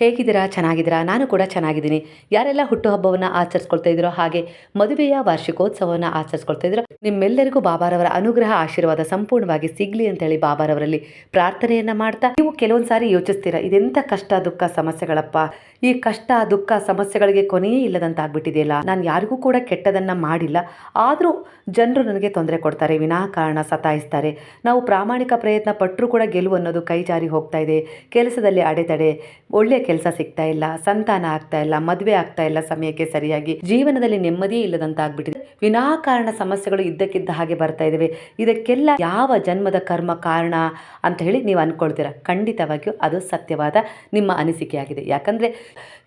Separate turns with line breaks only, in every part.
ಹೇಗಿದ್ದೀರಾ? ಚೆನ್ನಾಗಿದ್ದೀರಾ? ನಾನು ಕೂಡ ಚೆನ್ನಾಗಿದ್ದೀನಿ. ಯಾರೆಲ್ಲ ಹುಟ್ಟುಹಬ್ಬವನ್ನು ಆಚರಿಸ್ಕೊಳ್ತಾ ಇದ್ದೀರೋ ಹಾಗೆ ಮದುವೆಯ ವಾರ್ಷಿಕೋತ್ಸವವನ್ನು ಆಚರಿಸ್ಕೊಳ್ತಾ ಇದ್ದೀರೋ, ನಿಮ್ಮೆಲ್ಲರಿಗೂ ಬಾಬಾರವರ ಅನುಗ್ರಹ ಆಶೀರ್ವಾದ ಸಂಪೂರ್ಣವಾಗಿ ಸಿಗ್ಲಿ ಅಂತೇಳಿ ಬಾಬಾರವರಲ್ಲಿ ಪ್ರಾರ್ಥನೆಯನ್ನು ಮಾಡ್ತಾ, ನೀವು ಕೆಲವೊಂದು ಸಾರಿ ಯೋಚಿಸ್ತೀರಾ ಇದೆಂಥ ಕಷ್ಟ, ದುಃಖ, ಸಮಸ್ಯೆಗಳಪ್ಪ? ಈ ಕಷ್ಟ, ದುಃಖ, ಸಮಸ್ಯೆಗಳಿಗೆ ಕೊನೆಯೇ ಇಲ್ಲದಂತ ಆಗ್ಬಿಟ್ಟಿದೆಯಲ್ಲ, ನಾನು ಯಾರಿಗೂ ಕೂಡ ಕೆಟ್ಟದನ್ನು ಮಾಡಿಲ್ಲ, ಆದರೂ ಜನರು ನನಗೆ ತೊಂದರೆ ಕೊಡ್ತಾರೆ, ವಿನಾಕಾರಣ ಸತಾಯಿಸ್ತಾರೆ. ನಾವು ಪ್ರಾಮಾಣಿಕ ಪ್ರಯತ್ನ ಪಟ್ಟರೂ ಕೂಡ ಗೆಲುವು ಅನ್ನೋದು ಕೈ ಜಾರಿ ಹೋಗ್ತಾ ಇದೆ, ಕೆಲಸದಲ್ಲಿ ಅಡೆತಡೆ ಒಳ್ಳೆಯ ಕೆಲಸ ಸಿಗ್ತಾ ಇಲ್ಲ, ಸಂತಾನ ಆಗ್ತಾ ಇಲ್ಲ, ಮದುವೆ ಆಗ್ತಾ ಇಲ್ಲ ಸಮಯಕ್ಕೆ ಸರಿಯಾಗಿ. ಜೀವನದಲ್ಲಿ ನೆಮ್ಮದಿಯೇ ಇಲ್ಲದಂತ ಆಗ್ಬಿಟ್ಟಿದೆ ವಿನಾಕಾರಣ ಸಮಸ್ಯೆಗಳು ಇದ್ದಕ್ಕಿದ್ದ ಹಾಗೆ ಬರ್ತಾ ಇದ್ದಾವೆ ಇದಕ್ಕೆಲ್ಲ ಯಾವ ಜನ್ಮದ ಕರ್ಮ ಕಾರಣ ಅಂತ ಹೇಳಿ ನೀವು ಅನ್ಕೊಳ್ತೀರಾ? ಖಂಡಿತವಾಗಿಯೂ ಅದು ಸತ್ಯವಾದ ನಿಮ್ಮ ಅನಿಸಿಕೆಯಾಗಿದೆ. ಯಾಕಂದ್ರೆ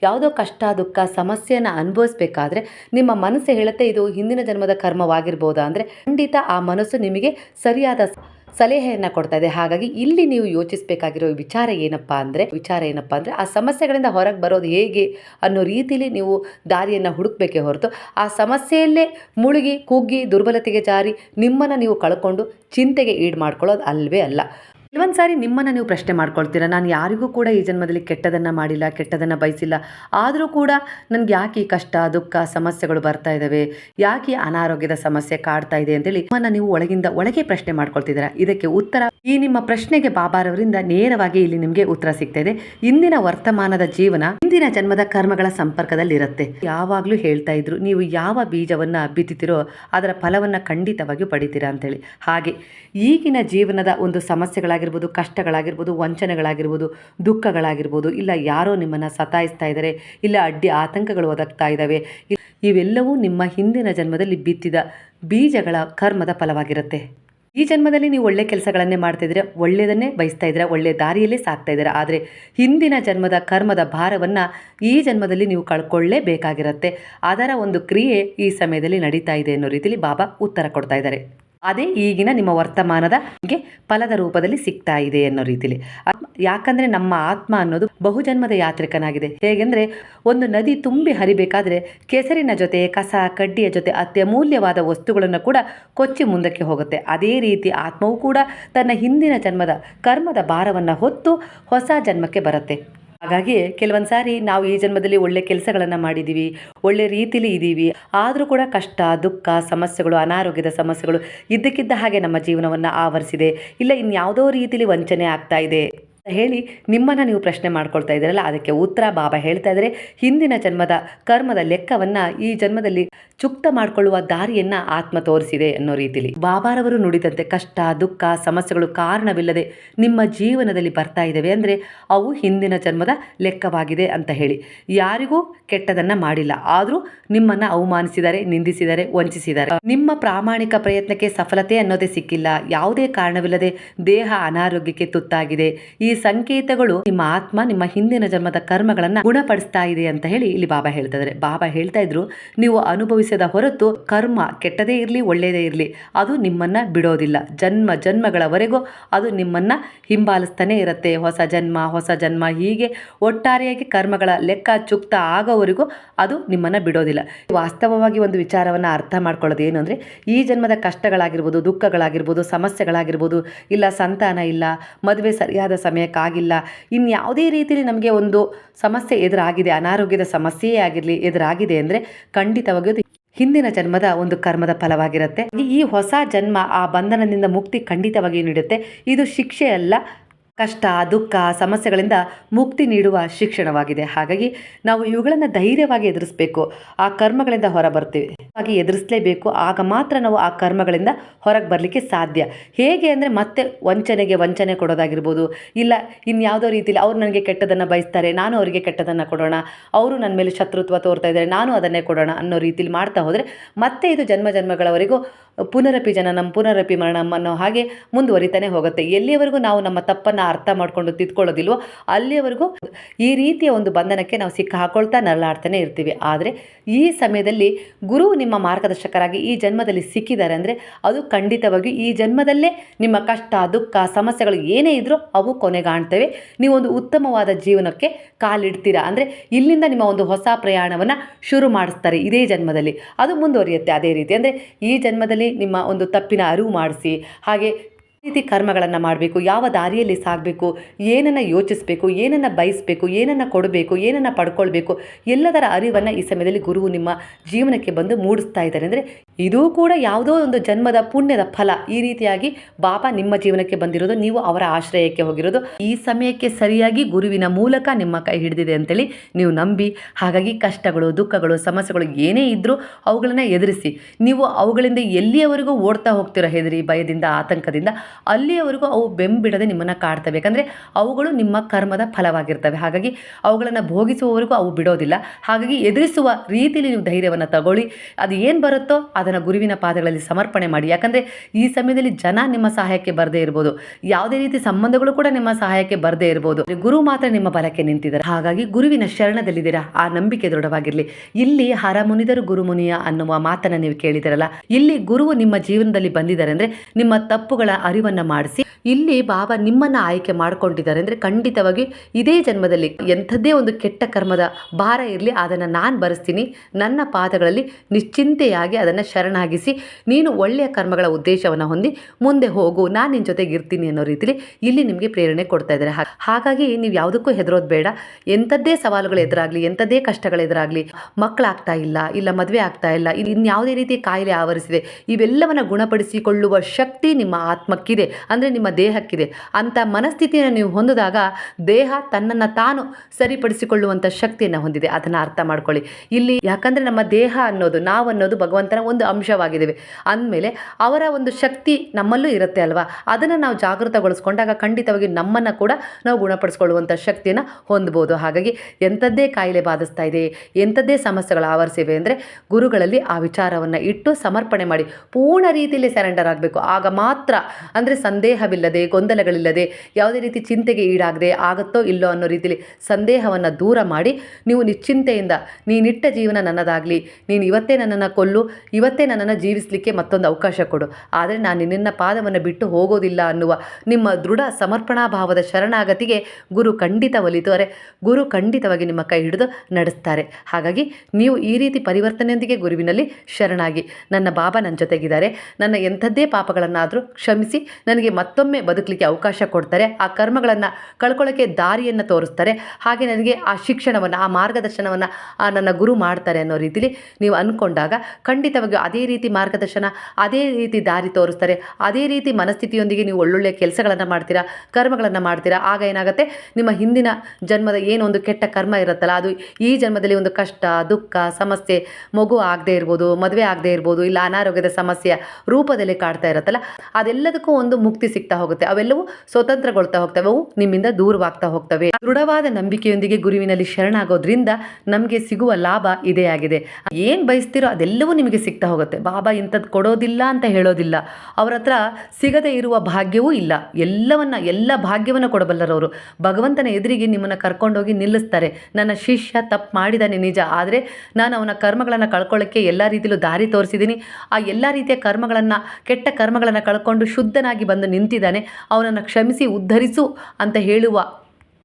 ಯಾವುದೋ ಕಷ್ಟ, ದುಃಖ ಸಮಸ್ಯೆಯನ್ನು ಅನುಭವಿಸ್ಬೇಕಾದ್ರೆ ನಿಮ್ಮ ಮನಸ್ಸು ಹೇಳುತ್ತೆ, ಇದು ಹಿಂದಿನ ಜನ್ಮದ ಕರ್ಮವಾಗಿರ್ಬೋದಾ ಅಂದರೆ ಖಂಡಿತ ಆ ಮನಸ್ಸು ನಿಮಗೆ ಸರಿಯಾದ ಸಲಹೆಯನ್ನು ಕೊಡ್ತಾ ಇದೆ. ಹಾಗಾಗಿ ಇಲ್ಲಿ ನೀವು ಯೋಚಿಸಬೇಕಾಗಿರೋ ವಿಚಾರ ಏನಪ್ಪ ಅಂದರೆ, ವಿಚಾರ ಏನಪ್ಪ ಅಂದರೆ ಆ ಸಮಸ್ಯೆಗಳಿಂದ ಹೊರಗೆ ಬರೋದು ಹೇಗೆ ಅನ್ನೋ ರೀತಿಯಲ್ಲಿ ನೀವು ದಾರಿಯನ್ನು ಹುಡುಕಬೇಕೇ ಹೊರತು ಆ ಸಮಸ್ಯೆಯಲ್ಲೇ ಮುಳುಗಿ ಕುಗ್ಗಿ ದುರ್ಬಲತೆಗೆ ಜಾರಿ ನಿಮ್ಮನ್ನು ನೀವು ಕಳ್ಕೊಂಡು ಚಿಂತೆಗೆ ಈಡ್ ಮಾಡ್ಕೊಳ್ಳೋದು ಅಲ್ವೇ ಅಲ್ಲ. ಕೆಲವೊಂದು ಸಾರಿ ನಿಮ್ಮನ್ನು ನೀವು ಪ್ರಶ್ನೆ ಮಾಡ್ಕೊಳ್ತೀರಾ. ನಾನು ಯಾರಿಗೂ ಕೂಡ ಈ ಜನ್ಮದಲ್ಲಿ ಕೆಟ್ಟದನ್ನು ಮಾಡಿಲ್ಲ, ಕೆಟ್ಟದನ್ನು ಬಯಸಿಲ್ಲ. ಆದರೂ ಕೂಡ ನನಗೆ ಯಾಕೆ ಈ ಕಷ್ಟ, ದುಃಖ, ಸಮಸ್ಯೆಗಳು ಬರ್ತಾ ಇದ್ದಾವೆ ಯಾಕೆ ಅನಾರೋಗ್ಯದ ಸಮಸ್ಯೆ ಕಾಡ್ತಾ ಇದೆ ಅಂತೇಳಿ ನಿಮ್ಮನ್ನ ನೀವು ಒಳಗಿಂದ ಒಳಗೆ ಪ್ರಶ್ನೆ ಮಾಡ್ಕೊಳ್ತಿದ್ದೀರಾ. ಇದಕ್ಕೆ ಉತ್ತರ, ಈ ನಿಮ್ಮ ಪ್ರಶ್ನೆಗೆ ಬಾಬಾರವರಿಂದ ನೇರವಾಗಿ ಇಲ್ಲಿ ನಿಮಗೆ ಉತ್ತರ ಸಿಗ್ತಾ ಇದೆ. ಇಂದಿನ ವರ್ತಮಾನದ ಜೀವನ ಇಂದಿನ ಜನ್ಮದ ಕರ್ಮಗಳ ಸಂಪರ್ಕದಲ್ಲಿರುತ್ತೆ. ಯಾವಾಗಲೂ ಹೇಳ್ತಾ ಇದ್ರು, ನೀವು ಯಾವ ಬೀಜವನ್ನ ಬಿತ್ತಿರೋ ಅದರ ಫಲವನ್ನ ಖಂಡಿತವಾಗಿಯೂ ಪಡಿತೀರಾ ಅಂತೇಳಿ. ಹಾಗೆ ಈಗಿನ ಜೀವನದ ಒಂದು ಸಮಸ್ಯೆಗಳಾಗಿರ್ಬೋದು ಕಷ್ಟಗಳಾಗಿರ್ಬೋದು, ವಂಚನೆಗಳಾಗಿರ್ಬೋದು, ದುಃಖಗಳಾಗಿರ್ಬೋದು, ಇಲ್ಲ ಯಾರೋ ನಿಮ್ಮನ್ನು ಸತಾಯಿಸ್ತಾ ಇದ್ದಾರೆ, ಇಲ್ಲ ಅಡ್ಡಿ ಆತಂಕಗಳು ಒದಗ್ತಾ ಇದ್ದಾವೆ ಇವೆಲ್ಲವೂ ನಿಮ್ಮ ಹಿಂದಿನ ಜನ್ಮದಲ್ಲಿ ಬಿತ್ತಿದ ಬೀಜಗಳ ಕರ್ಮದ ಫಲವಾಗಿರುತ್ತೆ. ಈ ಜನ್ಮದಲ್ಲಿ ನೀವು ಒಳ್ಳೆ ಕೆಲಸಗಳನ್ನೇ ಮಾಡ್ತಿದ್ರೆ ಒಳ್ಳೆಯದನ್ನೇ ಬಯಸ್ತಾ ಇದ್ದೀರಾ, ಒಳ್ಳೆ ದಾರಿಯಲ್ಲೇ ಸಾಕ್ತಾ ಇದ್ದೀರಾ, ಆದರೆ ಹಿಂದಿನ ಜನ್ಮದ ಕರ್ಮದ ಭಾರವನ್ನು ಈ ಜನ್ಮದಲ್ಲಿ ನೀವು ಕಳ್ಕೊಳ್ಳೇಬೇಕಾಗಿರುತ್ತೆ. ಅದರ ಒಂದು ಕ್ರಿಯೆ ಈ ಸಮಯದಲ್ಲಿ ನಡೀತಾ ಇದೆ ಅನ್ನೋ ರೀತಿಯಲ್ಲಿ ಬಾಬಾ ಉತ್ತರ ಕೊಡ್ತಾ ಇದ್ದಾರೆ. ಅದೇ ಈಗಿನ ನಿಮ್ಮ ವರ್ತಮಾನದ ನಿಮಗೆ ಫಲದ ರೂಪದಲ್ಲಿ ಸಿಗ್ತಾ ಇದೆ ಅನ್ನೋ ರೀತಿಲಿ. ಯಾಕಂದ್ರೆ ನಮ್ಮ ಆತ್ಮ ಅನ್ನೋದು ಬಹುಜನ್ಮದ ಯಾತ್ರಿಕನಾಗಿದೆ. ಹೇಗೆಂದ್ರೆ ಒಂದು ನದಿ ತುಂಬಿ ಹರಿಬೇಕಾದ್ರೆ ಕೆಸರಿನ ಜೊತೆ, ಕಸ, ಕಡ್ಡಿಯ ಜೊತೆ ಅತ್ಯಮೂಲ್ಯವಾದ ವಸ್ತುಗಳನ್ನು ಕೂಡ ಕೊಚ್ಚಿ ಮುಂದಕ್ಕೆ ಹೋಗುತ್ತೆ. ಅದೇ ರೀತಿ ಆತ್ಮವು ಕೂಡ ತನ್ನ ಹಿಂದಿನ ಜನ್ಮದ ಕರ್ಮದ ಭಾರವನ್ನು ಹೊತ್ತು ಹೊಸ ಜನ್ಮಕ್ಕೆ ಬರುತ್ತೆ. ಹಾಗಾಗಿ ಕೆಲವೊಂದು ಸಾರಿ ನಾವು ಈ ಜನ್ಮದಲ್ಲಿ ಒಳ್ಳೆ ಕೆಲಸಗಳನ್ನು ಮಾಡಿದ್ದೀವಿ ಒಳ್ಳೆ ರೀತಿಲಿ ಇದ್ದೀವಿ ಆದರೂ ಕೂಡ ಕಷ್ಟ, ದುಃಖ, ಸಮಸ್ಯೆಗಳು, ಅನಾರೋಗ್ಯದ ಸಮಸ್ಯೆಗಳು ಇದ್ದಕ್ಕಿದ್ದ ಹಾಗೆ ನಮ್ಮ ಜೀವನವನ್ನು ಆವರಿಸಿದೆ. ಇಲ್ಲ ಇನ್ಯಾವುದೋ ರೀತಿಲಿ ವಂಚನೆ ಆಗ್ತಾ ಇದೆ. ಹೇಳಿ ನಿಮ್ಮನ್ನು ನೀವು ಪ್ರಶ್ನೆ ಮಾಡ್ಕೊಳ್ತಾ ಇದ್ದೀರಲ್ಲ, ಅದಕ್ಕೆ ಉತ್ತರ ಬಾಬಾ ಹೇಳ್ತಾ ಇದ್ದಾರೆ. ಹಿಂದಿನ ಜನ್ಮದ ಕರ್ಮದ ಲೆಕ್ಕವನ್ನು ಈ ಜನ್ಮದಲ್ಲಿ ಚುಕ್ತ ಮಾಡಿಕೊಳ್ಳುವ ದಾರಿಯನ್ನ ಆತ್ಮ ತೋರಿಸಿದೆ ಅನ್ನೋ ರೀತಿಲಿ. ಬಾಬಾರವರು ನುಡಿದಂತೆ ಕಷ್ಟ, ದುಃಖ, ಸಮಸ್ಯೆಗಳು ಕಾರಣವಿಲ್ಲದೆ ನಿಮ್ಮ ಜೀವನದಲ್ಲಿ ಬರ್ತಾ ಇದ್ದಾವೆ ಅಂದರೆ ಅವು ಹಿಂದಿನ ಜನ್ಮದ ಲೆಕ್ಕವಾಗಿದೆ ಅಂತ ಹೇಳಿ. ಯಾರಿಗೂ ಕೆಟ್ಟದನ್ನ ಮಾಡಿಲ್ಲ, ಆದರೂ ನಿಮ್ಮನ್ನ ಅವಮಾನಿಸಿದ್ದಾರೆ, ನಿಂದಿಸಿದ್ದಾರೆ, ವಂಚಿಸಿದ್ದಾರೆ. ನಿಮ್ಮ ಪ್ರಾಮಾಣಿಕ ಪ್ರಯತ್ನಕ್ಕೆ ಸಫಲತೆ ಅನ್ನೋದೇ ಸಿಕ್ಕಿಲ್ಲ. ಯಾವುದೇ ಕಾರಣವಿಲ್ಲದೆ ದೇಹ ಅನಾರೋಗ್ಯಕ್ಕೆ ತುತ್ತಾಗಿದೆ. ಈ ಸಂಕೇತಗಳು ನಿಮ್ಮ ಆತ್ಮ, ನಿಮ್ಮ ಹಿಂದಿನ ಜನ್ಮದ ಕರ್ಮಗಳನ್ನ ಗುಣಪಡಿಸ್ತಾ ಇದೆ ಅಂತ ಹೇಳಿ ಇಲ್ಲಿ ಬಾಬಾ ಹೇಳ್ತಾ ಬಾಬಾ ಹೇಳ್ತಾ ಇದ್ರು, ನೀವು ಅನುಭವಿಸದ ಹೊರತು ಕರ್ಮ ಕೆಟ್ಟದೇ ಇರಲಿ, ಒಳ್ಳೆಯದೇ ಇರಲಿ. ಅದು ನಿಮ್ಮನ್ನ ಬಿಡೋದಿಲ್ಲ. ಜನ್ಮ ಜನ್ಮಗಳವರೆಗೂ ಅದು ನಿಮ್ಮನ್ನ ಹಿಂಬಾಲಿಸ್ತಾನೆ ಇರುತ್ತೆ. ಹೊಸ ಜನ್ಮ ಹೊಸ ಜನ್ಮ ಹೀಗೆ ಒಟ್ಟಾರೆಯಾಗಿ ಕರ್ಮಗಳ ಲೆಕ್ಕ ಚುಕ್ತ ಆಗೋವರೆಗೂ ಅದು ನಿಮ್ಮನ್ನ ಬಿಡೋದಿಲ್ಲ. ವಾಸ್ತವವಾಗಿ ಒಂದು ವಿಚಾರವನ್ನ ಅರ್ಥ ಮಾಡ್ಕೊಳ್ಳೋದು ಏನು ಅಂದ್ರೆ, ಈ ಜನ್ಮದ ಕಷ್ಟಗಳಾಗಿರ್ಬೋದು, ದುಃಖಗಳಾಗಿರ್ಬೋದು, ಸಮಸ್ಯೆಗಳಾಗಿರ್ಬೋದು, ಇಲ್ಲ ಸಂತಾನ ಇಲ್ಲ, ಮದುವೆ ಸರಿಯಾದ ಸಮಯಕ್ಕಾಗಿಲ್ಲ. ಇನ್ಯಾವುದೇ ರೀತಿಯಲ್ಲಿ ನಮಗೆ ಒಂದು ಸಮಸ್ಯೆ ಎದುರಾಗಿದೆ, ಅನಾರೋಗ್ಯದ ಸಮಸ್ಯೆಯೇ ಆಗಿರಲಿ, ಎದುರಾಗಿದೆ ಅಂದರೆ ಖಂಡಿತವಾಗಿಯೂ ಹಿಂದಿನ ಜನ್ಮದ ಒಂದು ಕರ್ಮದ ಫಲವಾಗಿರುತ್ತೆ. ಈ ಹೊಸ ಜನ್ಮ ಆ ಬಂಧನದಿಂದ ಮುಕ್ತಿ ಖಂಡಿತವಾಗಿಯೂ ನೀಡುತ್ತೆ. ಇದು ಶಿಕ್ಷೆ ಅಲ್ಲ ಕಷ್ಟ, ದುಃಖ, ಸಮಸ್ಯೆಗಳಿಂದ ಮುಕ್ತಿ ನೀಡುವ ಶಿಕ್ಷಣವಾಗಿದೆ. ಹಾಗಾಗಿ ನಾವು ಇವುಗಳನ್ನು ಧೈರ್ಯವಾಗಿ ಎದುರಿಸಬೇಕು. ಆ ಕರ್ಮಗಳಿಂದ ಹೊರ ಬರ್ತೀವಿ ಹಾಗೆ ಎದುರಿಸಲೇಬೇಕು. ಆಗ ಮಾತ್ರ ನಾವು ಆ ಕರ್ಮಗಳಿಂದ ಹೊರಗೆ ಬರಲಿಕ್ಕೆ ಸಾಧ್ಯ. ಹೇಗೆ ಅಂದರೆ ಮತ್ತೆ ವಂಚನೆಗೆ ವಂಚನೆ ಕೊಡೋದಾಗಿರ್ಬೋದು. ಇಲ್ಲ ಇನ್ಯಾವುದೋ ರೀತಿಯಲ್ಲಿ ಅವ್ರು ನನಗೆ ಕೆಟ್ಟದನ್ನು ಬಯಸ್ತಾರೆ, ನಾನು ಅವರಿಗೆ ಕೆಟ್ಟದನ್ನು ಕೊಡೋಣ, ಅವರು ನನ್ನ ಮೇಲೆ ಶತ್ರುತ್ವ ತೋರ್ತಾ ಇದ್ದಾರೆ, ನಾನು ಅದನ್ನೇ ಕೊಡೋಣ ಅನ್ನೋ ರೀತಿಲಿ ಮಾಡ್ತಾ ಹೋದರೆ ಮತ್ತೆ ಇದು ಜನ್ಮ ಜನ್ಮಗಳವರೆಗೂ ಪುನರಪಿ ಜನನಂ, ಪುನರಪಿ ಮರಣಂ ಅನ್ನೋ ಹಾಗೆ ಮುಂದುವರಿತಾನೆ ಹೋಗುತ್ತೆ. ಎಲ್ಲಿಯವರೆಗೂ ನಾವು ನಮ್ಮ ತಪ್ಪನ್ನು ಅರ್ಥ ಮಾಡಿಕೊಂಡು ತಿದ್ಕೊಳ್ಳೋದಿಲ್ವೋ, ಅಲ್ಲಿಯವರೆಗೂ ಈ ರೀತಿಯ ಒಂದು ಬಂಧನಕ್ಕೆ ನಾವು ಸಿಕ್ಕ ಹಾಕೊಳ್ತಾ ನರಳಾಡ್ತಾನೆ ಇರ್ತೀವಿ. ಆದರೆ ಈ ಸಮಯದಲ್ಲಿ ಗುರು ನಿಮ್ಮ ಮಾರ್ಗದರ್ಶಕರಾಗಿ ಈ ಜನ್ಮದಲ್ಲಿ ಸಿಕ್ಕಿದ್ದಾರೆ ಅಂದರೆ ಅದು ಖಂಡಿತವಾಗಿ ಈ ಜನ್ಮದಲ್ಲೇ ನಿಮ್ಮ ಕಷ್ಟ, ದುಃಖ, ಸಮಸ್ಯೆಗಳು ಏನೇ ಇದ್ದರೂ ಅವು ಕೊನೆಗಾಣ್ತವೆ. ಒಂದು ಉತ್ತಮವಾದ ಜೀವನಕ್ಕೆ ಕಾಲಿಡ್ತೀರಾ ಅಂದರೆ ಇಲ್ಲಿಂದ ನಿಮ್ಮ ಒಂದು ಹೊಸ ಪ್ರಯಾಣವನ್ನು ಶುರು ಮಾಡಿಸ್ತಾರೆ ಇದೇ ಜನ್ಮದಲ್ಲಿ. ಅದು ಮುಂದುವರಿಯುತ್ತೆ ಅದೇ ರೀತಿ. ಅಂದರೆ ಈ ಜನ್ಮದಲ್ಲಿ ನಿಮ್ಮ ಒಂದು ತಪ್ಪಿನ ಅರಿವು ಮಾಡಿಸಿ, ಹಾಗೆ ರೀತಿ ಕರ್ಮಗಳನ್ನು ಮಾಡಬೇಕು, ಯಾವ ದಾರಿಯಲ್ಲಿ ಸಾಗಬೇಕು, ಏನನ್ನು ಯೋಚಿಸಬೇಕು, ಏನನ್ನು ಬಯಸಬೇಕು, ಏನನ್ನು ಕೊಡಬೇಕು, ಏನನ್ನು ಪಡ್ಕೊಳ್ಬೇಕು, ಎಲ್ಲದರ ಅರಿವನ್ನು ಈ ಸಮಯದಲ್ಲಿ ಗುರುವು ನಿಮ್ಮ ಜೀವನಕ್ಕೆ ಬಂದು ಮೂಡಿಸ್ತಾ ಇದ್ದಾರೆ. ಅಂದರೆ ಇದೂ ಕೂಡ ಯಾವುದೋ ಒಂದು ಜನ್ಮದ ಪುಣ್ಯದ ಫಲ. ಈ ರೀತಿಯಾಗಿ ಬಾಬಾ ನಿಮ್ಮ ಜೀವನಕ್ಕೆ ಬಂದಿರೋದು, ನೀವು ಅವರ ಆಶ್ರಯಕ್ಕೆ ಹೋಗಿರೋದು. ಈ ಸಮಯಕ್ಕೆ ಸರಿಯಾಗಿ ಗುರುವಿನ ಮೂಲಕ ನಿಮ್ಮ ಕೈ ಹಿಡಿದಿದೆ ಅಂತೇಳಿ ನೀವು ನಂಬಿ, ಹಾಗಾಗಿ ಕಷ್ಟಗಳು, ದುಃಖಗಳು, ಸಮಸ್ಯೆಗಳು ಏನೇ ಇದ್ದರೂ ಅವುಗಳನ್ನು ಎದುರಿಸಿ. ನೀವು ಅವುಗಳಿಂದ ಎಲ್ಲಿಯವರೆಗೂ ಓಡ್ತಾ ಹೋಗ್ತಿರೋ ಹೆದರಿ, ಭಯದಿಂದ, ಆತಂಕದಿಂದ, ಅಲ್ಲಿಯವರೆಗೂ ಅವು ಬೆಂಬಿಡದೆ ನಿಮ್ಮನ್ನು ಕಾಡ್ತವೆ. ಯಾಕಂದರೆ ಅವುಗಳು ನಿಮ್ಮ ಕರ್ಮದ ಫಲವಾಗಿರ್ತವೆ. ಹಾಗಾಗಿ ಅವುಗಳನ್ನು ಭೋಗಿಸುವವರೆಗೂ ಅವು ಬಿಡೋದಿಲ್ಲ. ಹಾಗಾಗಿ ಎದುರಿಸುವ ರೀತಿಯಲ್ಲಿ ನೀವು ಧೈರ್ಯವನ್ನು ತಗೊಳ್ಳಿ. ಅದು ಏನು ಬರುತ್ತೋ ಅದನ್ನು ಗುರುವಿನ ಪಾದಗಳಲ್ಲಿ ಸಮರ್ಪಣೆ ಮಾಡಿ. ಯಾಕಂದರೆ ಈ ಸಮಯದಲ್ಲಿ ಜನ ನಿಮ್ಮ ಸಹಾಯಕ್ಕೆ ಬರದೇ ಇರ್ಬೋದು. ಯಾವುದೇ ರೀತಿ ಸಂಬಂಧಗಳು ಕೂಡ ನಿಮ್ಮ ಸಹಾಯಕ್ಕೆ ಬರದೇ ಇರ್ಬೋದು. ಗುರು ಮಾತ್ರ ನಿಮ್ಮ ಬಲಕ್ಕೆ ನಿಂತಿದ್ದಾರೆ. ಹಾಗಾಗಿ ಗುರುವಿನ ಶರಣದಲ್ಲಿದ್ದೀರಾ? ಆ ನಂಬಿಕೆ ದೃಢವಾಗಿರಲಿ. ಇಲ್ಲಿ ಹರ ಮುನಿದರು ಗುರುಮುನಿಯ ಅನ್ನುವ ಮಾತನ್ನು ನೀವು ಕೇಳಿದಿರಲ್ಲ ಇಲ್ಲಿ ಗುರುವು ನಿಮ್ಮ ಜೀವನದಲ್ಲಿ ಬಂದಿದ್ದಾರೆ ಅಂದರೆ ನಿಮ್ಮ ತಪ್ಪುಗಳ ಅರಿವನ್ನು ಮಾಡಿಸಿ. ಇಲ್ಲಿ ಬಾಬಾ ನಿಮ್ಮನ್ನ ಆಯ್ಕೆ ಮಾಡ್ಕೊಂಡಿದ್ದಾರೆ ಅಂದರೆ ಖಂಡಿತವಾಗಿ ಇದೇ ಜನ್ಮದಲ್ಲಿ ಎಂಥದ್ದೇ ಒಂದು ಕೆಟ್ಟ ಕರ್ಮದ ಭಾರ ಇರಲಿ. ಅದನ್ನು ನಾನು ಬರೆಸ್ತೀನಿ. ನನ್ನ ಪಾದಗಳಲ್ಲಿ ನಿಶ್ಚಿಂತೆಯಾಗಿ ಅದನ್ನು ಶರಣಾಗಿಸಿ, ನೀನು ಒಳ್ಳೆಯ ಕರ್ಮಗಳ ಉದ್ದೇಶವನ್ನು ಹೊಂದಿ ಮುಂದೆ ಹೋಗು, ನಾನು ನಿನ್ನ ಜೊತೆಗೆ ಇರ್ತೀನಿ ಅನ್ನೋ ರೀತಿಲಿ ಇಲ್ಲಿ ನಿಮಗೆ ಪ್ರೇರಣೆ ಕೊಡ್ತಾ ಇದ್ದಾರೆ. ಹಾಗಾಗಿ ನೀವು ಯಾವುದಕ್ಕೂ ಹೆದರೋದು ಬೇಡ. ಎಂಥದ್ದೇ ಸವಾಲುಗಳು ಎದುರಾಗಲಿ, ಎಂಥದ್ದೇ ಕಷ್ಟಗಳು ಎದುರಾಗಲಿ ಮಕ್ಕಳಾಗ್ತಾ ಇಲ್ಲ ಇಲ್ಲ ಮದುವೆ ಆಗ್ತಾ ಇಲ್ಲ ಇಲ್ಲಿ ಇನ್ಯಾವುದೇ ರೀತಿ ಕಾಯಿಲೆ ಆವರಿಸಿದೆ, ಇವೆಲ್ಲವನ್ನು ಗುಣಪಡಿಸಿಕೊಳ್ಳುವ ಶಕ್ತಿ ನಿಮ್ಮ ಆತ್ಮಕ್ಕಿದೆ, ಅಂದರೆ ನಿಮ್ಮ ದೇಹಕ್ಕಿದೆ. ಅಂಥ ಮನಸ್ಥಿತಿಯನ್ನು ನೀವು ಹೊಂದಿದಾಗ ದೇಹ ತನ್ನನ್ನು ತಾನು ಸರಿಪಡಿಸಿಕೊಳ್ಳುವಂಥ ಶಕ್ತಿಯನ್ನು ಹೊಂದಿದೆ. ಅದನ್ನು ಅರ್ಥ ಮಾಡ್ಕೊಳ್ಳಿ. ಇಲ್ಲಿ ಯಾಕಂದರೆ ನಮ್ಮ ದೇಹ ಅನ್ನೋದು, ನಾವು ಅನ್ನೋದು ಭಗವಂತನ ಒಂದು ಅಂಶವಾಗಿದ್ದೇವೆ ಅಂದಮೇಲೆ ಅವರ ಒಂದು ಶಕ್ತಿ ನಮ್ಮಲ್ಲೂ ಇರುತ್ತೆ ಅಲ್ವಾ? ಅದನ್ನು ನಾವು ಜಾಗೃತಗೊಳಿಸ್ಕೊಂಡಾಗ ಖಂಡಿತವಾಗಿ ನಮ್ಮನ್ನು ಕೂಡ ನಾವು ಗುಣಪಡಿಸ್ಕೊಳ್ಳುವಂಥ ಶಕ್ತಿಯನ್ನು ಹೊಂದ್ಬೋದು. ಹಾಗಾಗಿ ಎಂಥದ್ದೇ ಕಾಯಿಲೆ ಬಾಧಿಸ್ತಾ ಇದೆ, ಎಂಥದ್ದೇ ಸಮಸ್ಯೆಗಳು ಆವರಿಸಿವೆ ಅಂದರೆ ಗುರುಗಳಲ್ಲಿ ಆ ವಿಚಾರವನ್ನು ಇಟ್ಟು ಸಮರ್ಪಣೆ ಮಾಡಿ, ಪೂರ್ಣ ರೀತಿಯಲ್ಲಿ ಸರೆಂಡರ್ ಆಗಬೇಕು. ಆಗ ಮಾತ್ರ ಅಂದರೆ ಸಂದೇಹವಿಲ್ಲದೆ, ಗೊಂದಲಗಳಿಲ್ಲದೆ, ಯಾವುದೇ ರೀತಿ ಚಿಂತೆಗೆ ಈಡಾಗದೆ ಆಗುತ್ತೋ ಇಲ್ಲೋ ಅನ್ನೋ ರೀತಿಯಲ್ಲಿ ಸಂದೇಹವನ್ನು ದೂರ ಮಾಡಿ, ನೀವು ನಿಶ್ಚಿಂತೆಯಿಂದ ನೀನಿಟ್ಟ ಜೀವನ ನನ್ನದಾಗಲಿ, ನೀನು ಇವತ್ತೇ ನನ್ನನ್ನು ಕೊಲ್ಲು, ಇವತ್ತೇ ನನ್ನನ್ನು ಜೀವಿಸಲಿಕ್ಕೆ ಮತ್ತೊಂದು ಅವಕಾಶ ಕೊಡು. ಆದರೆ ನಾನು ನಿನ್ನ ಪಾದವನ್ನು ಬಿಟ್ಟು ಹೋಗೋದಿಲ್ಲ ಅನ್ನುವ ನಿಮ್ಮ ದೃಢ ಸಮರ್ಪಣಾ ಭಾವದ ಶರಣಾಗತಿಗೆ ಗುರು ಖಂಡಿತ ಒಲಿತಾರೆ ಗುರು ಖಂಡಿತವಾಗಿ ನಿಮ್ಮ ಕೈ ಹಿಡಿದು ನಡೆಸ್ತಾರೆ. ಹಾಗಾಗಿ ನೀವು ಈ ರೀತಿ ಪರಿವರ್ತನೆಯೊಂದಿಗೆ ಗುರುವಿನಲ್ಲಿ ಶರಣಾಗಿ. ನನ್ನ ಬಾಬಾ ನನ್ನ ಜೊತೆಗಿದ್ದಾರೆ. ನನ್ನ ಎಂಥದ್ದೇ ಪಾಪಗಳನ್ನಾದರೂ ಕ್ಷಮಿಸಿ ನನಗೆ ಮತ್ತೊಮ್ಮೆ ಬದುಕಲಿಕ್ಕೆ ಅವಕಾಶ ಕೊಡ್ತಾರೆ. ಆ ಕರ್ಮಗಳನ್ನು ಕಳ್ಕೊಳ್ಳೋಕ್ಕೆ ದಾರಿಯನ್ನು ತೋರಿಸ್ತಾರೆ. ಹಾಗೆ ನನಗೆ ಆ ಶಿಕ್ಷಣವನ್ನು, ಆ ಮಾರ್ಗದರ್ಶನವನ್ನು, ಆ ನನ್ನ ಗುರು ಮಾಡ್ತಾರೆ ಅನ್ನೋ ರೀತಿಲಿ ನೀವು ಅಂದ್ಕೊಂಡಾಗ ಖಂಡಿತವಾಗಿ ಅದೇ ರೀತಿ ಮಾರ್ಗದರ್ಶನ, ಅದೇ ರೀತಿ ದಾರಿ ತೋರಿಸ್ತಾರೆ. ಅದೇ ರೀತಿ ಮನಸ್ಥಿತಿಯೊಂದಿಗೆ ನೀವು ಒಳ್ಳೊಳ್ಳೆಯ ಕೆಲಸಗಳನ್ನು ಮಾಡ್ತೀರಾ, ಕರ್ಮಗಳನ್ನು ಮಾಡ್ತೀರಾ, ಆಗ ಏನಾಗುತ್ತೆ? ನಿಮ್ಮ ಹಿಂದಿನ ಜನ್ಮದ ಏನೊಂದು ಕೆಟ್ಟ ಕರ್ಮ ಇರುತ್ತಲ್ಲ, ಅದು ಈ ಜನ್ಮದಲ್ಲಿ ಒಂದು ಕಷ್ಟ, ದುಃಖ, ಸಮಸ್ಯೆ, ಮಗು ಆಗದೆ ಇರ್ಬೋದು, ಮದುವೆ ಆಗದೆ ಇರ್ಬೋದು, ಇಲ್ಲ ಅನಾರೋಗ್ಯದ ಸಮಸ್ಯೆಯ ರೂಪದಲ್ಲಿ ಕಾಡ್ತಾ ಇರುತ್ತಲ್ಲ, ಅದೆಲ್ಲದಕ್ಕೂ ಒಂದು ಮುಕ್ತಿ ಸಿಗ್ತಾ ಹೋಗುತ್ತೆ. ಅವೆಲ್ಲವೂ ಸ್ವತಂತ್ರಗೊಳ್ತಾ ಹೋಗ್ತವೆ, ಅವು ನಿಮ್ಮಿಂದ ದೂರವಾಗ್ತಾ ಹೋಗ್ತವೆ. ದೃಢವಾದ ನಂಬಿಕೆಯೊಂದಿಗೆ ಗುರುವಿನಲ್ಲಿ ಶರಣಾಗೋದ್ರಿಂದ ನಮಗೆ ಸಿಗುವ ಲಾಭ ಇದೇ ಆಗಿದೆ. ಏನು ಬಯಸ್ತಿರೋ ಅದೆಲ್ಲವೂ ನಿಮಗೆ ಸಿಗ್ತಾ ಹೋಗುತ್ತೆ. ಬಾಬಾ ಇಂಥದ್ದು ಕೊಡೋದಿಲ್ಲ ಅಂತ ಹೇಳೋದಿಲ್ಲ. ಅವ್ರ ಹತ್ರ ಸಿಗದೇ ಇರುವ ಭಾಗ್ಯವೂ ಇಲ್ಲ. ಎಲ್ಲವನ್ನು, ಎಲ್ಲ ಭಾಗ್ಯವನ್ನು ಕೊಡಬಲ್ಲರವರು ಭಗವಂತನ ಎದುರಿಗೆ ನಿಮ್ಮನ್ನು ಕರ್ಕೊಂಡೋಗಿ ನಿಲ್ಲಿಸ್ತಾರೆ. ನನ್ನ ಶಿಷ್ಯ ತಪ್ಪು ಮಾಡಿದ್ದಾನೆ ನಿಜ. ಆದರೆ ನಾನು ಅವನ ಕರ್ಮಗಳನ್ನು ಕಳ್ಕೊಳ್ಳೋಕ್ಕೆ ಎಲ್ಲ ರೀತಿಯಲ್ಲೂ ದಾರಿ ತೋರಿಸಿದ್ದೀನಿ ಆ ಎಲ್ಲ ರೀತಿಯ ಕರ್ಮಗಳನ್ನು, ಕೆಟ್ಟ ಕರ್ಮಗಳನ್ನು ಕಳ್ಕೊಂಡು ಶುದ್ಧನಾಗಿ ಬಂದು ನಿಂತಿದ್ದಾನೆ. ಅವನನ್ನು ಕ್ಷಮಿಸಿ, ಉದ್ಧರಿಸು ಅಂತ ಹೇಳುವ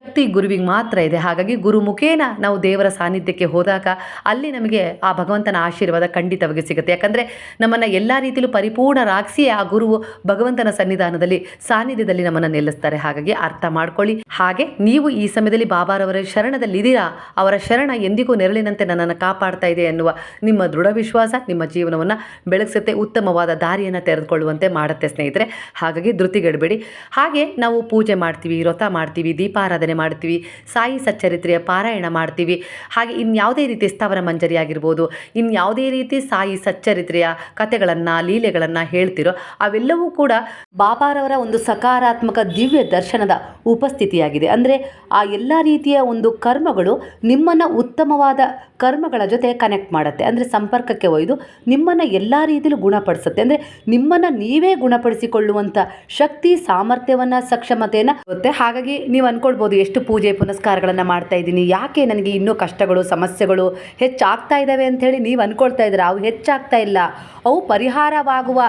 ಶಕ್ತಿ ಗುರುವಿಗೆ ಮಾತ್ರ ಇದೆ. ಹಾಗಾಗಿ ಗುರು ಮುಖೇನ ನಾವು ದೇವರ ಸಾನ್ನಿಧ್ಯಕ್ಕೆ ಹೋದಾಗ ಅಲ್ಲಿ ನಮಗೆ ಆ ಭಗವಂತನ ಆಶೀರ್ವಾದ ಖಂಡಿತವಾಗಿ ಸಿಗುತ್ತೆ. ಯಾಕಂದರೆ ನಮ್ಮನ್ನು ಎಲ್ಲ ರೀತಿಯಲ್ಲೂ ಪರಿಪೂರ್ಣರಾಗಿಸಿ ಆ ಗುರುವು ಭಗವಂತನ ಸನ್ನಿಧಾನದಲ್ಲಿ, ಸಾನ್ನಿಧ್ಯದಲ್ಲಿ ನಮ್ಮನ್ನು ನಿಲ್ಲಿಸ್ತಾರೆ. ಹಾಗಾಗಿ ಅರ್ಥ ಮಾಡ್ಕೊಳ್ಳಿ. ಹಾಗೆ ನೀವು ಈ ಸಮಯದಲ್ಲಿ ಬಾಬಾರವರ ಶರಣದಲ್ಲಿದ್ದೀರಾ ಅವರ ಶರಣ ಎಂದಿಗೂ ನೆರಳಿನಂತೆ ನನ್ನನ್ನು ಕಾಪಾಡ್ತಾ ಇದೆ ಎನ್ನುವ ನಿಮ್ಮ ದೃಢ ವಿಶ್ವಾಸ ನಿಮ್ಮ ಜೀವನವನ್ನು ಬೆಳಗಿಸುತ್ತೆ, ಉತ್ತಮವಾದ ದಾರಿಯನ್ನು ತೆರೆದುಕೊಳ್ಳುವಂತೆ ಮಾಡುತ್ತೆ ಸ್ನೇಹಿತರೆ. ಹಾಗಾಗಿ ಧೃತಿಗೆಡಬೇಡಿ. ಹಾಗೆ ನಾವು ಪೂಜೆ ಮಾಡ್ತೀವಿ, ವ್ರತ ಮಾಡ್ತೀವಿ, ದೀಪಾರಾಧನೆ ಮಾಡ್ತೀವಿ, ಸಾಯಿ ಸಚ್ಚರಿತ್ರೆಯ ಪಾರಾಯಣ ಮಾಡ್ತೀವಿ. ಹಾಗೆ ಇನ್ಯಾವುದೇ ರೀತಿ ಸ್ಥಾವರ ಮಂಜರಿ ಆಗಿರ್ಬೋದು ಇನ್ಯಾವುದೇ ರೀತಿ ಸಾಯಿ ಸಚ್ಚರಿತ್ರೆಯ ಕಥೆಗಳನ್ನು, ಲೀಲೆಗಳನ್ನು ಹೇಳ್ತಿರೋ, ಅವೆಲ್ಲವೂ ಕೂಡ ಬಾಬಾರವರ ಒಂದು ಸಕಾರಾತ್ಮಕ ದಿವ್ಯ ದರ್ಶನದ ಉಪಸ್ಥಿತಿಯಾಗಿದೆ. ಅಂದರೆ ಆ ಎಲ್ಲ ರೀತಿಯ ಒಂದು ಕರ್ಮಗಳು ನಿಮ್ಮನ್ನು ಉತ್ತಮವಾದ ಕರ್ಮಗಳ ಜೊತೆ ಕನೆಕ್ಟ್ ಮಾಡುತ್ತೆ. ಅಂದರೆ ಸಂಪರ್ಕಕ್ಕೆ ಒಯ್ದು ನಿಮ್ಮನ್ನು ಎಲ್ಲ ರೀತಿಯಲ್ಲೂ ಗುಣಪಡಿಸುತ್ತೆ. ಅಂದರೆ ನಿಮ್ಮನ್ನು ನೀವೇ ಗುಣಪಡಿಸಿಕೊಳ್ಳುವಂಥ ಶಕ್ತಿ, ಸಾಮರ್ಥ್ಯವನ್ನು, ಸಕ್ಷಮತೆಯನ್ನು ಗೊತ್ತೆ ಹಾಗಾಗಿ ನೀವು ಅಂದ್ಕೊಳ್ಬೋದು ಎಷ್ಟು ಪೂಜೆ ಪುನಸ್ಕಾರಗಳನ್ನು ಮಾಡ್ತಾ ಇದ್ದೀನಿ? ಯಾಕೆ ನನಗೆ ಇನ್ನೂ ಕಷ್ಟಗಳು, ಸಮಸ್ಯೆಗಳು ಹೆಚ್ಚಾಗ್ತಾ ಇದ್ದಾವೆ ಅಂಥೇಳಿ ನೀವು ಅಂದ್ಕೊಳ್ತಾ ಇದ್ದೀರಾ? ಅವು ಹೆಚ್ಚಾಗ್ತಾ ಇಲ್ಲ. ಅವು ಪರಿಹಾರವಾಗುವ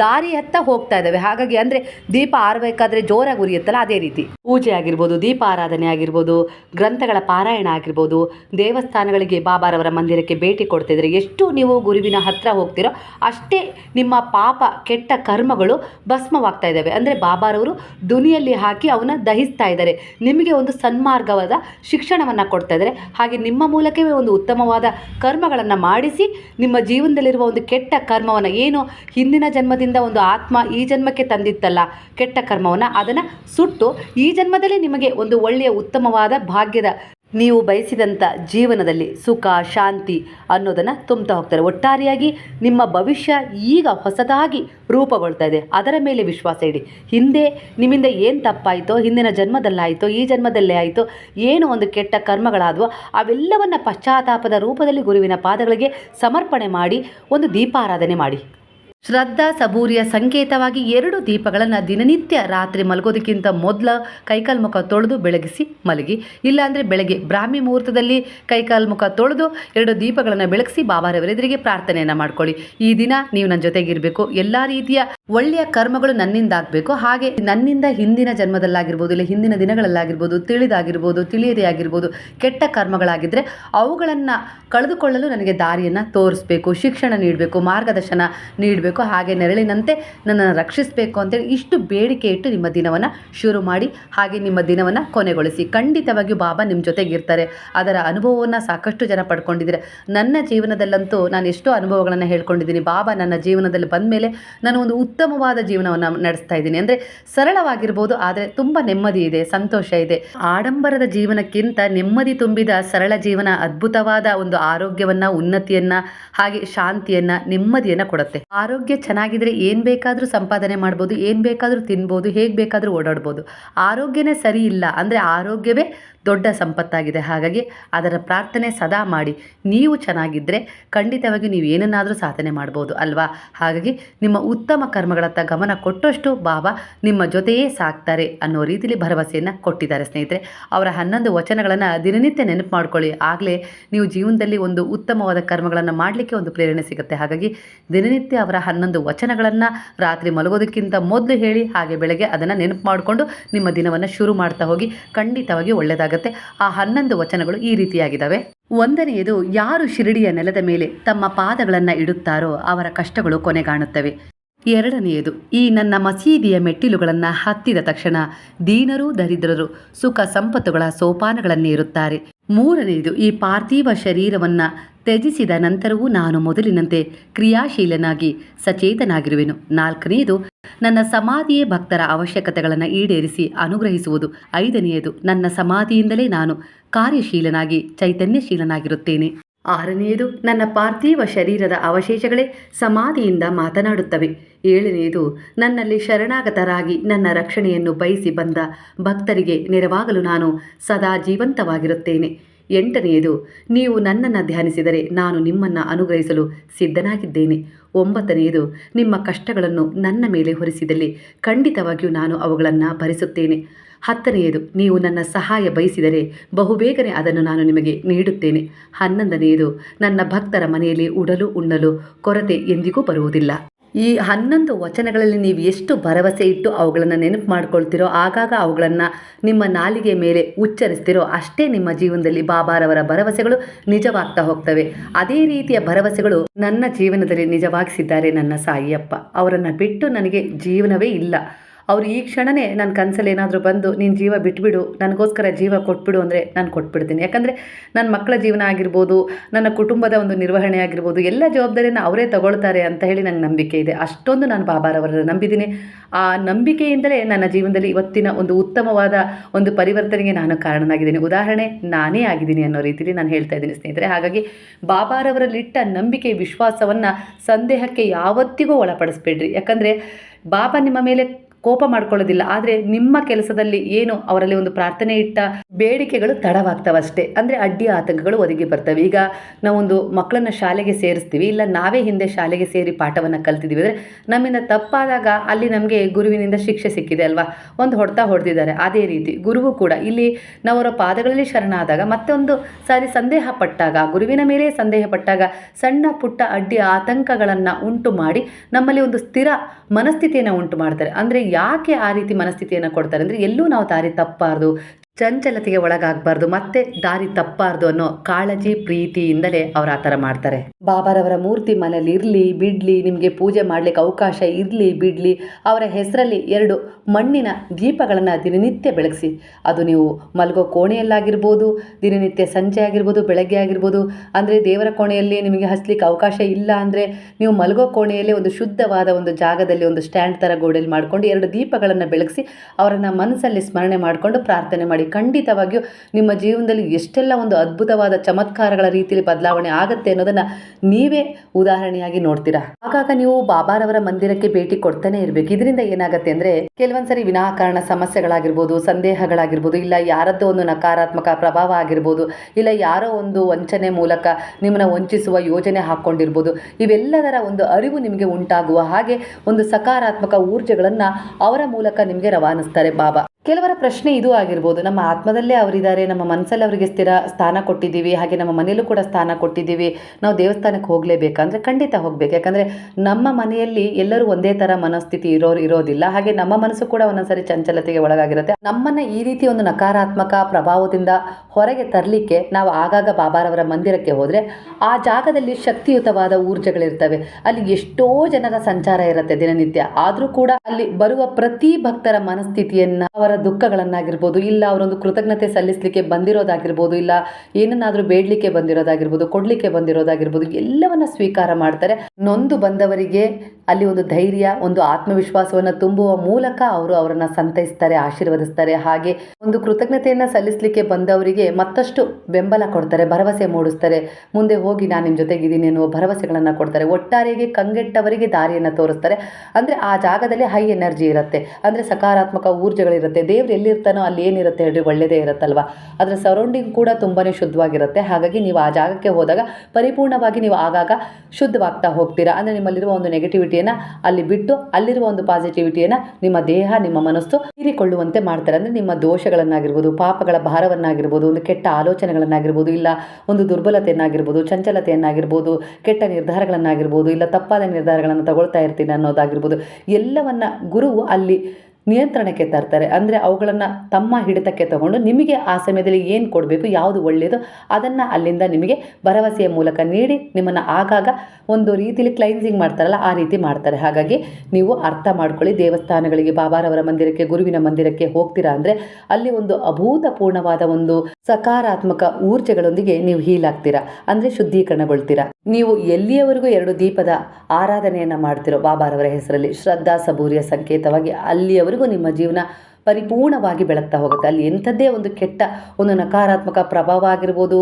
ದಾರಿ ಹತ್ತ ಹೋಗ್ತಾ ಇದ್ದಾವೆ ಹಾಗಾಗಿ ಅಂದರೆ ದೀಪ ಆರಬೇಕಾದ್ರೆ ಜೋರಾಗಿ ಉರಿಯುತ್ತಲ್ಲ ಅದೇ ರೀತಿ. ಪೂಜೆ ಆಗಿರ್ಬೋದು, ದೀಪ ಆರಾಧನೆ ಆಗಿರ್ಬೋದು, ಗ್ರಂಥಗಳ ಪಾರಾಯಣ ಆಗಿರ್ಬೋದು, ದೇವಸ್ಥಾನಗಳಿಗೆ ಬಾಬಾರವರ ಮಂದಿರಕ್ಕೆ ಭೇಟಿ ಕೊಡ್ತಿದ್ರೆ ಎಷ್ಟು ನೀವು ಗುರುವಿನ ಹತ್ತಿರ ಹೋಗ್ತಿರೋ ಅಷ್ಟೇ ನಿಮ್ಮ ಪಾಪ, ಕೆಟ್ಟ ಕರ್ಮಗಳು ಭಸ್ಮವಾಗ್ತಾ ಇದ್ದಾವೆ ಅಂದರೆ ಬಾಬಾರವರು ದುನಿಯಲ್ಲಿ ಹಾಕಿ ಅವನ್ನ ದಹಿಸ್ತಾ ಇದ್ದಾರೆ. ನಿಮಗೆ ಒಂದು ಸನ್ಮಾರ್ಗವಾದ ಶಿಕ್ಷಣವನ್ನು ಕೊಡ್ತಾ ಇದ್ದಾರೆ ಹಾಗೆ ನಿಮ್ಮ ಮೂಲಕವೇ ಒಂದು ಉತ್ತಮವಾದ ಕರ್ಮಗಳನ್ನು ಮಾಡಿಸಿ, ನಿಮ್ಮ ಜೀವನದಲ್ಲಿರುವ ಒಂದು ಕೆಟ್ಟ ಕರ್ಮವನ್ನು ಏನು ಹಿಂದಿನ ಜನ್ಮದಿಂದ ಒಂದು ಆತ್ಮ ಈ ಜನ್ಮಕ್ಕೆ ತಂದಿತ್ತಲ್ಲ, ಕೆಟ್ಟ ಕರ್ಮವನ್ನು ಅದನ್ನು ಸುಟ್ಟು ಈ ಜನ್ಮದಲ್ಲಿ ನಿಮಗೆ ಒಂದು ಒಳ್ಳೆಯ ಉತ್ತಮವಾದ ಭಾಗ್ಯದ ನೀವು ಬಯಸಿದಂಥ ಜೀವನದಲ್ಲಿ ಸುಖ, ಶಾಂತಿ ಅನ್ನೋದನ್ನು ತುಂಬ್ತಾ ಹೋಗ್ತಾರೆ. ಒಟ್ಟಾರೆಯಾಗಿ ನಿಮ್ಮ ಭವಿಷ್ಯ ಈಗ ಹೊಸದಾಗಿ ರೂಪುಗೊಳ್ತಾ ಇದೆ. ಅದರ ಮೇಲೆ ವಿಶ್ವಾಸ ಇಡಿ. ಹಿಂದೆ ನಿಮ್ಮಿಂದ ಏನು ತಪ್ಪಾಯಿತೋ, ಹಿಂದಿನ ಜನ್ಮದಲ್ಲಾಯಿತೋ, ಈ ಜನ್ಮದಲ್ಲೇ ಆಯಿತೋ, ಏನು ಒಂದು ಕೆಟ್ಟ ಕರ್ಮಗಳಾದವೋ, ಅವೆಲ್ಲವನ್ನು ಪಶ್ಚಾತ್ತಾಪದ ರೂಪದಲ್ಲಿ ಗುರುವಿನ ಪಾದಗಳಿಗೆ ಸಮರ್ಪಣೆ ಮಾಡಿ, ಒಂದು ದೀಪಾರಾಧನೆ ಮಾಡಿ. ಶ್ರದ್ಧಾ ಸಬೂರಿಯ ಸಂಕೇತವಾಗಿ ಎರಡು ದೀಪಗಳನ್ನು ದಿನನಿತ್ಯ ರಾತ್ರಿ ಮಲಗೋದಕ್ಕಿಂತ ಮೊದಲ ಕೈಕಾಲು ಮುಖ ತೊಳೆದು ಬೆಳಗಿಸಿ ಮಲಗಿ. ಇಲ್ಲಾಂದರೆ ಬೆಳಗ್ಗೆ ಬ್ರಾಹ್ಮಿ ಮುಹೂರ್ತದಲ್ಲಿ ಕೈಕಾಲು ಮುಖ ತೊಳೆದು ಎರಡು ದೀಪಗಳನ್ನು ಬೆಳಗಿಸಿ ಬಾಬಾರವರೆದುರಿಗೆ ಪ್ರಾರ್ಥನೆಯನ್ನು ಮಾಡ್ಕೊಳ್ಳಿ. ಈ ದಿನ ನೀವು ನನ್ನ ಜೊತೆಗಿರಬೇಕು. ಎಲ್ಲ ರೀತಿಯ ಒಳ್ಳೆಯ ಕರ್ಮಗಳು ನನ್ನಿಂದಾಗಬೇಕು. ಹಾಗೆ ನನ್ನಿಂದ ಹಿಂದಿನ ಜನ್ಮದಲ್ಲಾಗಿರ್ಬೋದು, ಇಲ್ಲ ಹಿಂದಿನ ದಿನಗಳಲ್ಲಾಗಿರ್ಬೋದು, ತಿಳಿದಾಗಿರ್ಬೋದು, ತಿಳಿಯದೇ ಆಗಿರ್ಬೋದು, ಕೆಟ್ಟ ಕರ್ಮಗಳಾಗಿದ್ದರೆ ಅವುಗಳನ್ನು ಕಳೆದುಕೊಳ್ಳಲು ನನಗೆ ದಾರಿಯನ್ನು ತೋರಿಸ್ಬೇಕು, ಶಿಕ್ಷಣ ನೀಡಬೇಕು, ಮಾರ್ಗದರ್ಶನ ನೀಡಬೇಕು. ಹಾಗೆ ನೆರಳಿನಂತೆ ನನ್ನನ್ನು ರಕ್ಷಿಸಬೇಕು ಅಂತೇಳಿ ಇಷ್ಟು ಬೇಡಿಕೆ ಇಟ್ಟು ನಿಮ್ಮ ದಿನವನ್ನು ಶುರು ಮಾಡಿ, ಹಾಗೆ ನಿಮ್ಮ ದಿನವನ್ನು ಕೊನೆಗೊಳಿಸಿ. ಖಂಡಿತವಾಗಿಯೂ ಬಾಬಾ ನಿಮ್ಮ ಜೊತೆಗಿರ್ತಾರೆ. ಅದರ ಅನುಭವವನ್ನು ಸಾಕಷ್ಟು ಜನ ಪಡ್ಕೊಂಡಿದ್ದೀರ. ನನ್ನ ಜೀವನದಲ್ಲಂತೂ ನಾನು ಎಷ್ಟೋ ಅನುಭವಗಳನ್ನು ಹೇಳ್ಕೊಂಡಿದ್ದೀನಿ. ಬಾಬಾ ನನ್ನ ಜೀವನದಲ್ಲಿ ಬಂದ ಮೇಲೆ ನಾನು ಒಂದು ಉತ್ತಮವಾದ ಜೀವನವನ್ನು ನಡೆಸ್ತಾ ಇದ್ದೀನಿ. ಅಂದರೆ ಸರಳವಾಗಿರ್ಬೋದು, ಆದರೆ ತುಂಬ ನೆಮ್ಮದಿ ಇದೆ, ಸಂತೋಷ ಇದೆ. ಆಡಂಬರದ ಜೀವನಕ್ಕಿಂತ ನೆಮ್ಮದಿ ತುಂಬಿದ ಸರಳ ಜೀವನ ಅದ್ಭುತವಾದ ಒಂದು ಆರೋಗ್ಯವನ್ನು, ಉನ್ನತಿಯನ್ನು, ಹಾಗೆ ಶಾಂತಿಯನ್ನು, ನೆಮ್ಮದಿಯನ್ನು ಕೊಡುತ್ತೆ. ಆರೋಗ್ಯ ಚೆನ್ನಾಗಿದ್ರೆ ಏನು ಬೇಕಾದರೂ ಸಂಪಾದನೆ ಮಾಡ್ಬೋದು, ಏನು ಬೇಕಾದರೂ ತಿನ್ಬೋದು, ಹೇಗೆ ಬೇಕಾದರೂ ಓಡಾಡ್ಬೋದು. ಆರೋಗ್ಯನೇ ಸರಿ ಇಲ್ಲ ಅಂದರೆ ಆರೋಗ್ಯವೇ ದೊಡ್ಡ ಸಂಪತ್ತಾಗಿದೆ. ಹಾಗಾಗಿ ಅದರ ಪ್ರಾರ್ಥನೆ ಸದಾ ಮಾಡಿ. ನೀವು ಚೆನ್ನಾಗಿದ್ದರೆ ಖಂಡಿತವಾಗಿ ನೀವು ಏನನ್ನಾದರೂ ಸಾಧನೆ ಮಾಡ್ಬೋದು ಅಲ್ವಾ? ಹಾಗಾಗಿ ನಿಮ್ಮ ಉತ್ತಮ ಕರ್ಮಗಳತ್ತ ಗಮನ ಕೊಟ್ಟಷ್ಟು ಬಾಬಾ ನಿಮ್ಮ ಜೊತೆಯೇ ಸಾಕ್ತಾರೆ ಅನ್ನೋ ರೀತಿಯಲ್ಲಿ ಭರವಸೆಯನ್ನು ಕೊಟ್ಟಿದ್ದಾರೆ ಸ್ನೇಹಿತರೆ. ಅವರ ಹನ್ನೊಂದು ವಚನಗಳನ್ನು ದಿನನಿತ್ಯ ನೆನಪು ಮಾಡ್ಕೊಳ್ಳಿ. ಆಗಲೇ ನೀವು ಜೀವನದಲ್ಲಿ ಒಂದು ಉತ್ತಮವಾದ ಕರ್ಮಗಳನ್ನು ಮಾಡಲಿಕ್ಕೆ ಒಂದು ಪ್ರೇರಣೆ ಸಿಗುತ್ತೆ. ಹಾಗಾಗಿ ದಿನನಿತ್ಯ ಅವರ ಹನ್ನೊಂದು ವಚನಗಳನ್ನು ರಾತ್ರಿ ಮಲಗೋದಕ್ಕಿಂತ ಮೊದಲು ಹೇಳಿ, ಹಾಗೆ ಬೆಳಗ್ಗೆ ಅದನ್ನು ನೆನಪು ಮಾಡಿಕೊಂಡು ನಿಮ್ಮ ದಿನವನ್ನು ಶುರು ಮಾಡ್ತಾ ಹೋಗಿ ಖಂಡಿತವಾಗಿ ಒಳ್ಳೆಯದಾಗುತ್ತೆ ಆ ಹನ್ನೊಂದು ವಚನಗಳು ಈ ರೀತಿಯಾಗಿದ್ದಾವೆ. ಒಂದನೆಯದು, ಯಾರು ಶಿರಡಿಯ ನೆಲದ ಮೇಲೆ ತಮ್ಮ ಪಾದಗಳನ್ನು ಇಡುತ್ತಾರೋ ಅವರ ಕಷ್ಟಗಳು ಕೊನೆಗಾಣುತ್ತವೆ. ಎರಡನೆಯದು, ಈ ನನ್ನ ಮಸೀದಿಯ ಮೆಟ್ಟಿಲುಗಳನ್ನು ಹತ್ತಿದ ತಕ್ಷಣ ದೀನರೂ ದರಿದ್ರರು ಸುಖ ಸಂಪತ್ತುಗಳ ಸೋಪಾನಗಳನ್ನೇ ಇರುತ್ತಾರೆ ಮೂರನೆಯದು, ಈ ಪಾರ್ಥಿವ ಶರೀರವನ್ನು ತ್ಯಜಿಸಿದ ನಂತರವೂ ನಾನು ಮೊದಲಿನಂತೆ ಕ್ರಿಯಾಶೀಲನಾಗಿ ಸಚೇತನಾಗಿರುವೆನು. ನಾಲ್ಕನೆಯದು, ನನ್ನ ಸಮಾಧಿಯೇ ಭಕ್ತರ ಅವಶ್ಯಕತೆಗಳನ್ನು ಈಡೇರಿಸಿ ಅನುಗ್ರಹಿಸುವುದು. ಐದನೆಯದು, ನನ್ನ ಸಮಾಧಿಯಿಂದಲೇ ನಾನು ಕಾರ್ಯಶೀಲನಾಗಿ, ಚೈತನ್ಯಶೀಲನಾಗಿರುತ್ತೇನೆ. ಆರನೆಯದು ನನ್ನ ಪಾರ್ಥಿವ ಶರೀರದ ಅವಶೇಷಗಳೇ ಸಮಾಧಿಯಿಂದ ಮಾತನಾಡುತ್ತವೆ. ಏಳನೆಯದು ನನ್ನಲ್ಲಿ ಶರಣಾಗತರಾಗಿ ನನ್ನ ರಕ್ಷಣೆಯನ್ನು ಬಯಸಿ ಬಂದ ಭಕ್ತರಿಗೆ ನೆರವಾಗಲು ನಾನು ಸದಾ ಜೀವಂತವಾಗಿರುತ್ತೇನೆ. ಎಂಟನೆಯದು ನೀವು ನನ್ನನ್ನು ಧ್ಯಾನಿಸಿದರೆ ನಾನು ನಿಮ್ಮನ್ನು ಅನುಗ್ರಹಿಸಲು ಸಿದ್ಧನಾಗಿದ್ದೇನೆ. ಒಂಬತ್ತನೆಯದು, ನಿಮ್ಮ ಕಷ್ಟಗಳನ್ನು ನನ್ನ ಮೇಲೆ ಹೊರಿಸಿದಲ್ಲಿ ಖಂಡಿತವಾಗಿಯೂ ನಾನು ಅವುಗಳನ್ನು ಭರಿಸುತ್ತೇನೆ. ಹತ್ತನೆಯದು, ನೀವು ನನ್ನ ಸಹಾಯ ಬಯಸಿದರೆ ಬಹುಬೇಗನೆ ಅದನ್ನು ನಾನು ನಿಮಗೆ ನೀಡುತ್ತೇನೆ. ಹನ್ನೊಂದನೆಯದು, ನನ್ನ ಭಕ್ತರ ಮನೆಯಲ್ಲಿ ಉಡಲು ಉಣ್ಣಲು ಕೊರತೆ ಎಂದಿಗೂ ಬರುವುದಿಲ್ಲ. ಈ ಹನ್ನೊಂದು ವಚನಗಳಲ್ಲಿ ನೀವು ಎಷ್ಟು ಭರವಸೆ ಇಟ್ಟು ಅವುಗಳನ್ನು ನೆನಪು ಮಾಡ್ಕೊಳ್ತಿರೋ, ಆಗಾಗ ಅವುಗಳನ್ನು ನಿಮ್ಮ ನಾಲಿಗೆ ಮೇಲೆ ಉಚ್ಚರಿಸ್ತಿರೋ, ಅಷ್ಟೇ ನಿಮ್ಮ ಜೀವನದಲ್ಲಿ ಬಾಬಾರವರ ಭರವಸೆಗಳು ನಿಜವಾಗ್ತಾ ಹೋಗ್ತವೆ. ಅದೇ ರೀತಿಯ ಭರವಸೆಗಳು ನನ್ನ ಜೀವನದಲ್ಲಿ ನಿಜವಾಗಿಸಿದ್ದಾರೆ ನನ್ನ ಸಾಯಿಯಪ್ಪ. ಅವರನ್ನು ಬಿಟ್ಟು ನನಗೆ ಜೀವನವೇ ಇಲ್ಲ. ಅವ್ರು ಈ ಕ್ಷಣನೇ ನನ್ನ ಕನಸಲ್ಲಿ ಏನಾದರೂ ಬಂದು, ನೀನು ಜೀವ ಬಿಟ್ಬಿಡು, ನನಗೋಸ್ಕರ ಜೀವ ಕೊಟ್ಬಿಡು ಅಂದರೆ ನಾನು ಕೊಟ್ಬಿಡ್ತೀನಿ. ಯಾಕಂದರೆ ನನ್ನ ಮಕ್ಕಳ ಜೀವನ ಆಗಿರ್ಬೋದು, ನನ್ನ ಕುಟುಂಬದ ಒಂದು ನಿರ್ವಹಣೆ ಆಗಿರ್ಬೋದು, ಎಲ್ಲ ಜವಾಬ್ದಾರಿಯನ್ನು ಅವರೇ ತಗೊಳ್ತಾರೆ ಅಂತ ಹೇಳಿ ನಂಗೆ ನಂಬಿಕೆ ಇದೆ. ಅಷ್ಟೊಂದು ನಾನು ಬಾಬಾರವರನ್ನು ನಂಬಿದ್ದೀನಿ. ಆ ನಂಬಿಕೆಯಿಂದಲೇ ನನ್ನ ಜೀವನದಲ್ಲಿ ಇವತ್ತಿನ ಒಂದು ಉತ್ತಮವಾದ ಒಂದು ಪರಿವರ್ತನೆಗೆ ನಾನು ಕಾರಣನಾಗಿದ್ದೀನಿ. ಉದಾಹರಣೆ, ನಾನೇ ಆಗಿದ್ದೀನಿ ಅನ್ನೋ ರೀತಿಯಲ್ಲಿ ನಾನು ಹೇಳ್ತಾ ಇದ್ದೀನಿ ಸ್ನೇಹಿತರೆ. ಹಾಗಾಗಿ ಬಾಬಾರವರಲ್ಲಿಟ್ಟ ನಂಬಿಕೆ, ವಿಶ್ವಾಸವನ್ನು ಸಂದೇಹಕ್ಕೆ ಯಾವತ್ತಿಗೂ ಒಳಪಡಿಸ್ಬೇಡ್ರಿ. ಯಾಕಂದರೆ, ಬಾಬಾ ನಿಮ್ಮ ಮೇಲೆ ಕೋಪ ಮಾಡ್ಕೊಳ್ಳೋದಿಲ್ಲ. ಆದರೆ ನಿಮ್ಮ ಕೆಲಸದಲ್ಲಿ ಏನು ಅವರಲ್ಲಿ ಒಂದು ಪ್ರಾರ್ಥನೆ ಇಟ್ಟ ಬೇಡಿಕೆಗಳು ತಡವಾಗ್ತವಷ್ಟೇ ಅಂದರೆ ಅಡ್ಡಿ ಆತಂಕಗಳು ಒದಗಿ ಬರ್ತವೆ. ಈಗ ನಾವೊಂದು ಮಕ್ಕಳನ್ನು ಶಾಲೆಗೆ ಸೇರಿಸ್ತೀವಿ, ಇಲ್ಲ ನಾವೇ ಹಿಂದೆ ಶಾಲೆಗೆ ಸೇರಿ ಪಾಠವನ್ನು ಕಲ್ತಿದ್ದೀವಿ ಅಂದರೆ ನಮ್ಮಿಂದ ತಪ್ಪಾದಾಗ ಅಲ್ಲಿ ನಮಗೆ ಗುರುವಿನಿಂದ ಶಿಕ್ಷೆ ಸಿಕ್ಕಿದೆ ಅಲ್ವಾ? ಒಂದು ಹೊಡೆತ ಹೊಡೆದಿದ್ದಾರೆ. ಅದೇ ರೀತಿ ಗುರುವು ಕೂಡ ಇಲ್ಲಿ ನಾವು ಅವರ ಪಾದಗಳಲ್ಲಿ ಶರಣಾದಾಗ ಮತ್ತೆ ಒಂದು ಸಾರಿ ಸಂದೇಹ ಪಟ್ಟಾಗ, ಗುರುವಿನ ಮೇಲೆ ಸಂದೇಹ ಪಟ್ಟಾಗ ಸಣ್ಣ ಪುಟ್ಟ ಅಡ್ಡಿ ಆತಂಕಗಳನ್ನು ಉಂಟು ಮಾಡಿ ನಮ್ಮಲ್ಲಿ ಒಂದು ಸ್ಥಿರ ಮನಸ್ಥಿತಿಯನ್ನು ಉಂಟು ಮಾಡ್ತಾರೆ ಅಂದರೆ ಯಾಕೆ ಆ ರೀತಿ ಮನಸ್ಥಿತಿಯನ್ನು ಕೊಡ್ತಾರೆ? ಅಂದರೆ ಎಲ್ಲೂ ನಾವು ದಾರಿ ತಪ್ಪಬಾರ್ದು ಚಂಚಲತೆಗೆ ಒಳಗಾಗಬಾರ್ದು, ಮತ್ತೆ ದಾರಿ ತಪ್ಪಬಾರ್ದು ಅನ್ನೋ ಕಾಳಜಿ ಪ್ರೀತಿಯಿಂದಲೇ ಅವ್ರು ಆ ಥರ ಮಾಡ್ತಾರೆ. ಬಾಬಾರವರ ಮೂರ್ತಿ ಮನೇಲಿ ಇರಲಿ, ಬಿಡಲಿ, ನಿಮಗೆ ಪೂಜೆ ಮಾಡಲಿಕ್ಕೆ ಅವಕಾಶ ಇರಲಿ, ಬಿಡಲಿ, ಅವರ ಹೆಸರಲ್ಲಿ ಎರಡು ಮಣ್ಣಿನ ದೀಪಗಳನ್ನು ದಿನನಿತ್ಯ ಬೆಳಗಿಸಿ. ಅದು ನೀವು ಮಲಗೋ ಕೋಣೆಯಲ್ಲಾಗಿರ್ಬೋದು, ದಿನನಿತ್ಯ ಸಂಜೆ ಆಗಿರ್ಬೋದು, ಬೆಳಗ್ಗೆ ಆಗಿರ್ಬೋದು, ಅಂದರೆ ದೇವರ ಕೋಣೆಯಲ್ಲಿ ನಿಮಗೆ ಹಸ್ಲಿಕ್ಕೆ ಅವಕಾಶ ಇಲ್ಲ ಅಂದರೆ ನೀವು ಮಲಗೋ ಕೋಣೆಯಲ್ಲೇ ಒಂದು ಶುದ್ಧವಾದ ಒಂದು ಜಾಗದಲ್ಲಿ ಒಂದು ಸ್ಟ್ಯಾಂಡ್ ಥರ ಗೋಡೆಯಲ್ಲಿ ಮಾಡಿಕೊಂಡು ಎರಡು ದೀಪಗಳನ್ನು ಬೆಳಗಿಸಿ ಅವರನ್ನು ಮನಸ್ಸಲ್ಲಿ ಸ್ಮರಣೆ ಮಾಡಿಕೊಂಡು ಪ್ರಾರ್ಥನೆ ಮಾಡಿ. ಖಂಡಿತವಾಗಿಯೂ ನಿಮ್ಮ ಜೀವನದಲ್ಲಿ ಎಷ್ಟೆಲ್ಲ ಒಂದು ಅದ್ಭುತವಾದ ಚಮತ್ಕಾರಗಳ ರೀತಿಯಲ್ಲಿ ಬದಲಾವಣೆ ಆಗುತ್ತೆ ಅನ್ನೋದನ್ನು ನೀವೇ ಉದಾಹರಣೆಯಾಗಿ ನೋಡ್ತೀರಾ? ಆಗಾಗ ನೀವು ಬಾಬಾರವರ ಮಂದಿರಕ್ಕೆ ಭೇಟಿ ಕೊಡ್ತಾನೆ ಇರಬೇಕು. ಇದರಿಂದ ಏನಾಗುತ್ತೆ ಅಂದರೆ ಕೆಲವೊಂದ್ಸರಿ ವಿನಾಕಾರಣ ಸಮಸ್ಯೆಗಳಾಗಿರ್ಬೋದು, ಸಂದೇಹಗಳಾಗಿರ್ಬೋದು, ಇಲ್ಲ ಯಾರದ್ದೋ ಒಂದು ನಕಾರಾತ್ಮಕ ಪ್ರಭಾವ ಆಗಿರ್ಬೋದು, ಇಲ್ಲ ಯಾರೋ ಒಂದು ವಂಚನೆ ಮೂಲಕ ನಿಮ್ಮನ್ನ ವಂಚಿಸುವ ಯೋಜನೆ ಹಾಕ್ಕೊಂಡಿರ್ಬೋದು ಇವೆಲ್ಲದರ ಒಂದು ಅರಿವು ನಿಮಗೆ ಉಂಟಾಗುವ ಹಾಗೆ ಒಂದು ಸಕಾರಾತ್ಮಕ ಊರ್ಜೆಗಳನ್ನು ಅವರ ಮೂಲಕ ನಿಮಗೆ ರವಾನಿಸ್ತಾರೆ ಬಾಬಾ. ಕೆಲವರ ಪ್ರಶ್ನೆ ಇದು ಆಗಿರ್ಬೋದು, ನಮ್ಮ ಆತ್ಮದಲ್ಲೇ ಅವರಿದ್ದಾರೆ, ನಮ್ಮ ಮನಸ್ಸಲ್ಲಿ ಅವರಿಗೆ ಸ್ಥಿರ ಸ್ಥಾನ ಕೊಟ್ಟಿದ್ದೀವಿ, ಹಾಗೆ ನಮ್ಮ ಮನೆಯಲ್ಲೂ ಕೂಡ ಸ್ಥಾನ ಕೊಟ್ಟಿದ್ದೀವಿ, ನಾವು ದೇವಸ್ಥಾನಕ್ಕೆ ಹೋಗಲೇಬೇಕಂದ್ರೆ ಖಂಡಿತ ಹೋಗಬೇಕು. ಯಾಕಂದರೆ ನಮ್ಮ ಮನೆಯಲ್ಲಿ ಎಲ್ಲರೂ ಒಂದೇ ಥರ ಮನಸ್ಥಿತಿ ಇರೋರು ಇರೋದಿಲ್ಲ, ಹಾಗೆ ನಮ್ಮ ಮನಸ್ಸು ಕೂಡ ಒಂದೊಂದ್ಸರಿ ಚಂಚಲತೆಗೆ ಒಳಗಾಗಿರುತ್ತೆ. ನಮ್ಮನ್ನು ಈ ರೀತಿ ಒಂದು ನಕಾರಾತ್ಮಕ ಪ್ರಭಾವದಿಂದ ಹೊರಗೆ ತರಲಿಕ್ಕೆ ನಾವು ಆಗಾಗ ಬಾಬಾರವರ ಮಂದಿರಕ್ಕೆ ಹೋದರೆ ಆ ಜಾಗದಲ್ಲಿ ಶಕ್ತಿಯುತವಾದ ಊರ್ಜೆಗಳಿರ್ತವೆ. ಅಲ್ಲಿ ಎಷ್ಟೋ ಜನರ ಸಂಚಾರ ಇರುತ್ತೆ ದಿನನಿತ್ಯ. ಆದರೂ ಕೂಡ ಅಲ್ಲಿ ಬರುವ ಪ್ರತಿ ಭಕ್ತರ ಮನಸ್ಥಿತಿಯನ್ನ ಅವರ ದುಃಖಗಳನ್ನಾಗಿರ್ಬೋದು, ಇಲ್ಲ ಅವರೊಂದು ಕೃತಜ್ಞತೆ ಸಲ್ಲಿಸಲಿಕ್ಕೆ ಬಂದಿರೋದಾಗಿರ್ಬೋದು, ಇಲ್ಲ ಏನನ್ನಾದರೂ ಬೇಡಲಿಕ್ಕೆ ಬಂದಿರೋದಾಗಿರ್ಬೋದು, ಕೊಡಲಿಕ್ಕೆ ಬಂದಿರೋದಾಗಿರ್ಬೋದು, ಎಲ್ಲವನ್ನ ಸ್ವೀಕಾರ ಮಾಡ್ತಾರೆ. ನೊಂದು ಬಂದವರಿಗೆ ಅಲ್ಲಿ ಒಂದು ಧೈರ್ಯ, ಒಂದು ಆತ್ಮವಿಶ್ವಾಸವನ್ನು ತುಂಬುವ ಮೂಲಕ ಅವರು ಅವರನ್ನು ಸಂತೈಸ್ತಾರೆ, ಆಶೀರ್ವದಿಸ್ತಾರೆ. ಹಾಗೆ ಒಂದು ಕೃತಜ್ಞತೆಯನ್ನು ಸಲ್ಲಿಸಲಿಕ್ಕೆ ಬಂದವರಿಗೆ ಮತ್ತಷ್ಟು ಬೆಂಬಲ ಕೊಡ್ತಾರೆ, ಭರವಸೆ ಮೂಡಿಸ್ತಾರೆ. ಮುಂದೆ ಹೋಗಿ ನಾನು ನಿಮ್ಮ ಜೊತೆಗಿದ್ದೀನಿ ಅನ್ನುವ ಭರವಸೆಗಳನ್ನು ಕೊಡ್ತಾರೆ. ಒಟ್ಟಾರೆಗೆ ಕಂಗೆಟ್ಟವರಿಗೆ ದಾರಿಯನ್ನು ತೋರಿಸ್ತಾರೆ. ಅಂದರೆ ಆ ಜಾಗದಲ್ಲಿ ಹೈ ಎನರ್ಜಿ ಇರುತ್ತೆ. ಅಂದರೆ ಸಕಾರಾತ್ಮಕ ಊರ್ಜೆಗಳಿರುತ್ತೆ. ದೇವ್ರು ಎಲ್ಲಿರ್ತಾನೋ ಅಲ್ಲಿ ಏನಿರುತ್ತೆ ಹೇಳ್ರಿ ಒಳ್ಳೆಯದೇ ಇರುತ್ತಲ್ವ? ಅದರ ಸರೌಂಡಿಂಗ್ ಕೂಡ ತುಂಬಾ ಶುದ್ಧವಾಗಿರುತ್ತೆ. ಹಾಗಾಗಿ ನೀವು ಆ ಜಾಗಕ್ಕೆ ಹೋದಾಗ ಪರಿಪೂರ್ಣವಾಗಿ ನೀವು ಆಗಾಗ ಶುದ್ಧವಾಗ್ತಾ ಹೋಗ್ತೀರಾ. ಅಂದರೆ ನಿಮ್ಮಲ್ಲಿರುವ ಒಂದು ನೆಗೆಟಿವಿಟಿಯನ್ನು ಅಲ್ಲಿ ಬಿಟ್ಟು ಅಲ್ಲಿರುವ ಒಂದು ಪಾಸಿಟಿವಿಟಿಯನ್ನು ನಿಮ್ಮ ದೇಹ, ನಿಮ್ಮ ಮನಸ್ಸು ಹೀರಿಕೊಳ್ಳುವಂತೆ ಮಾಡ್ತಾರೆ. ಅಂದರೆ ನಿಮ್ಮ ದೋಷಗಳನ್ನಾಗಿರ್ಬೋದು, ಪಾಪಗಳ ಭಾರವನ್ನಾಗಿರ್ಬೋದು, ಒಂದು ಕೆಟ್ಟ ಆಲೋಚನೆಗಳನ್ನಾಗಿರ್ಬೋದು, ಇಲ್ಲ ಒಂದು ದುರ್ಬಲತೆಯನ್ನಾಗಿರ್ಬೋದು, ಚಂಚಲತೆಯನ್ನಾಗಿರ್ಬೋದು, ಕೆಟ್ಟ ನಿರ್ಧಾರಗಳನ್ನಾಗಿರ್ಬೋದು, ಇಲ್ಲ ತಪ್ಪಾದ ನಿರ್ಧಾರಗಳನ್ನು ತಗೊಳ್ತಾ ಇರ್ತೀನಿ ಅನ್ನೋದಾಗಿರ್ಬೋದು, ಎಲ್ಲವನ್ನು ಗುರುವು ಅಲ್ಲಿ ನಿಯಂತ್ರಣಕ್ಕೆ ತರ್ತಾರೆ. ಅಂದರೆ ಅವುಗಳನ್ನು ತಮ್ಮ ಹಿಡಿತಕ್ಕೆ ತಗೊಂಡು ನಿಮಗೆ ಆ ಸಮಯದಲ್ಲಿ ಏನು ಕೊಡಬೇಕು, ಯಾವುದು ಒಳ್ಳೆಯದು ಅದನ್ನು ಅಲ್ಲಿಂದ ನಿಮಗೆ ಭರವಸೆಯ ಮೂಲಕ ನೀಡಿ ನಿಮ್ಮನ್ನು ಆಗಾಗ ಒಂದು ರೀತಿಯಲ್ಲಿ ಕ್ಲೈನ್ಸಿಂಗ್ ಮಾಡ್ತಾರಲ್ಲ, ಆ ರೀತಿ ಮಾಡ್ತಾರೆ. ಹಾಗಾಗಿ ನೀವು ಅರ್ಥ ಮಾಡ್ಕೊಳ್ಳಿ, ದೇವಸ್ಥಾನಗಳಿಗೆ, ಬಾಬಾರವರ ಮಂದಿರಕ್ಕೆ, ಗುರುವಿನ ಮಂದಿರಕ್ಕೆ ಹೋಗ್ತೀರಾ ಅಂದರೆ ಅಲ್ಲಿ ಒಂದು ಅಭೂತಪೂರ್ಣವಾದ ಒಂದು ಸಕಾರಾತ್ಮಕ ಊರ್ಜೆಗಳೊಂದಿಗೆ ನೀವು ಹೀಲ್ ಆಗ್ತೀರಾ ಅಂದರೆ ಶುದ್ಧೀಕರಣಗೊಳ್ತೀರಾ. ನೀವು ಎಲ್ಲಿಯವರೆಗೂ ಎರಡು ದೀಪದ ಆರಾಧನೆಯನ್ನು ಮಾಡ್ತಿರೋ ಬಾಬಾರವರ ಹೆಸರಲ್ಲಿ ಶ್ರದ್ಧಾ ಸಬೂರಿಯ ಸಂಕೇತವಾಗಿ ಅಲ್ಲಿಯವರೆಗೂ ನಿಮ್ಮ ಜೀವನ ಪರಿಪೂರ್ಣವಾಗಿ ಬೆಳಗ್ತಾ ಹೋಗುತ್ತೆ. ಅಲ್ಲಿ ಎಂಥದ್ದೇ ಒಂದು ಕೆಟ್ಟ ಒಂದು ನಕಾರಾತ್ಮಕ ಪ್ರಭಾವ ಆಗಿರ್ಬೋದು,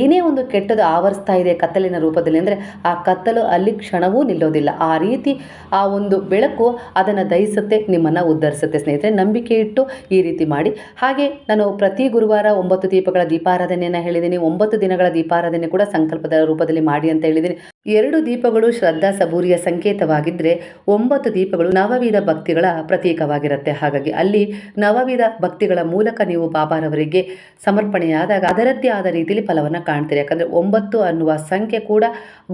ಏನೇ ಒಂದು ಕೆಟ್ಟದ್ದು ಆವರಿಸ್ತಾ ಇದೆ ಕತ್ತಲಿನ ರೂಪದಲ್ಲಿ ಅಂದರೆ ಆ ಕತ್ತಲು ಅಲ್ಲಿ ಕ್ಷಣವೂ ನಿಲ್ಲೋದಿಲ್ಲ. ಆ ರೀತಿ ಆ ಒಂದು ಬೆಳಕು ಅದನ್ನು ದಹಿಸುತ್ತೆ, ನಿಮ್ಮನ್ನು ಉದ್ಧರಿಸುತ್ತೆ ಸ್ನೇಹಿತರೆ. ನಂಬಿಕೆ ಇಟ್ಟು ಈ ರೀತಿ ಮಾಡಿ. ಹಾಗೆ ನಾನು ಪ್ರತಿ ಗುರುವಾರ ಒಂಬತ್ತು ದೀಪಗಳ ದೀಪಾರಾಧನೆಯನ್ನು ಹೇಳಿದ್ದೀನಿ. ಒಂಬತ್ತು ದಿನಗಳ ದೀಪಾರಾಧನೆ ಕೂಡ ಸಂಕಲ್ಪದ ರೂಪದಲ್ಲಿ ಮಾಡಿ ಅಂತ ಹೇಳಿದ್ದೀನಿ. ಎರಡು ದೀಪಗಳು ಶ್ರದ್ಧಾ ಸಬೂರಿಯ ಸಂಕೇತವಾಗಿದ್ದರೆ ಒಂಬತ್ತು ದೀಪಗಳು ನವವಿಧ ಭಕ್ತಿಗಳ ಪ್ರತೀಕವಾಗಿರುತ್ತೆ. ಹಾಗಾಗಿ ಅಲ್ಲಿ ನವವಿಧ ಭಕ್ತಿಗಳ ಮೂಲಕ ನೀವು ಬಾಬಾರವರಿಗೆ ಸಮರ್ಪಣೆಯಾದಾಗ ಅದರದ್ದೇ ಆದ ರೀತಿಯಲ್ಲಿ ಫಲವನ್ನು ಕಾಣ್ತೀರಿ. ಯಾಕಂದರೆ ಒಂಬತ್ತು ಅನ್ನುವ ಸಂಖ್ಯೆ ಕೂಡ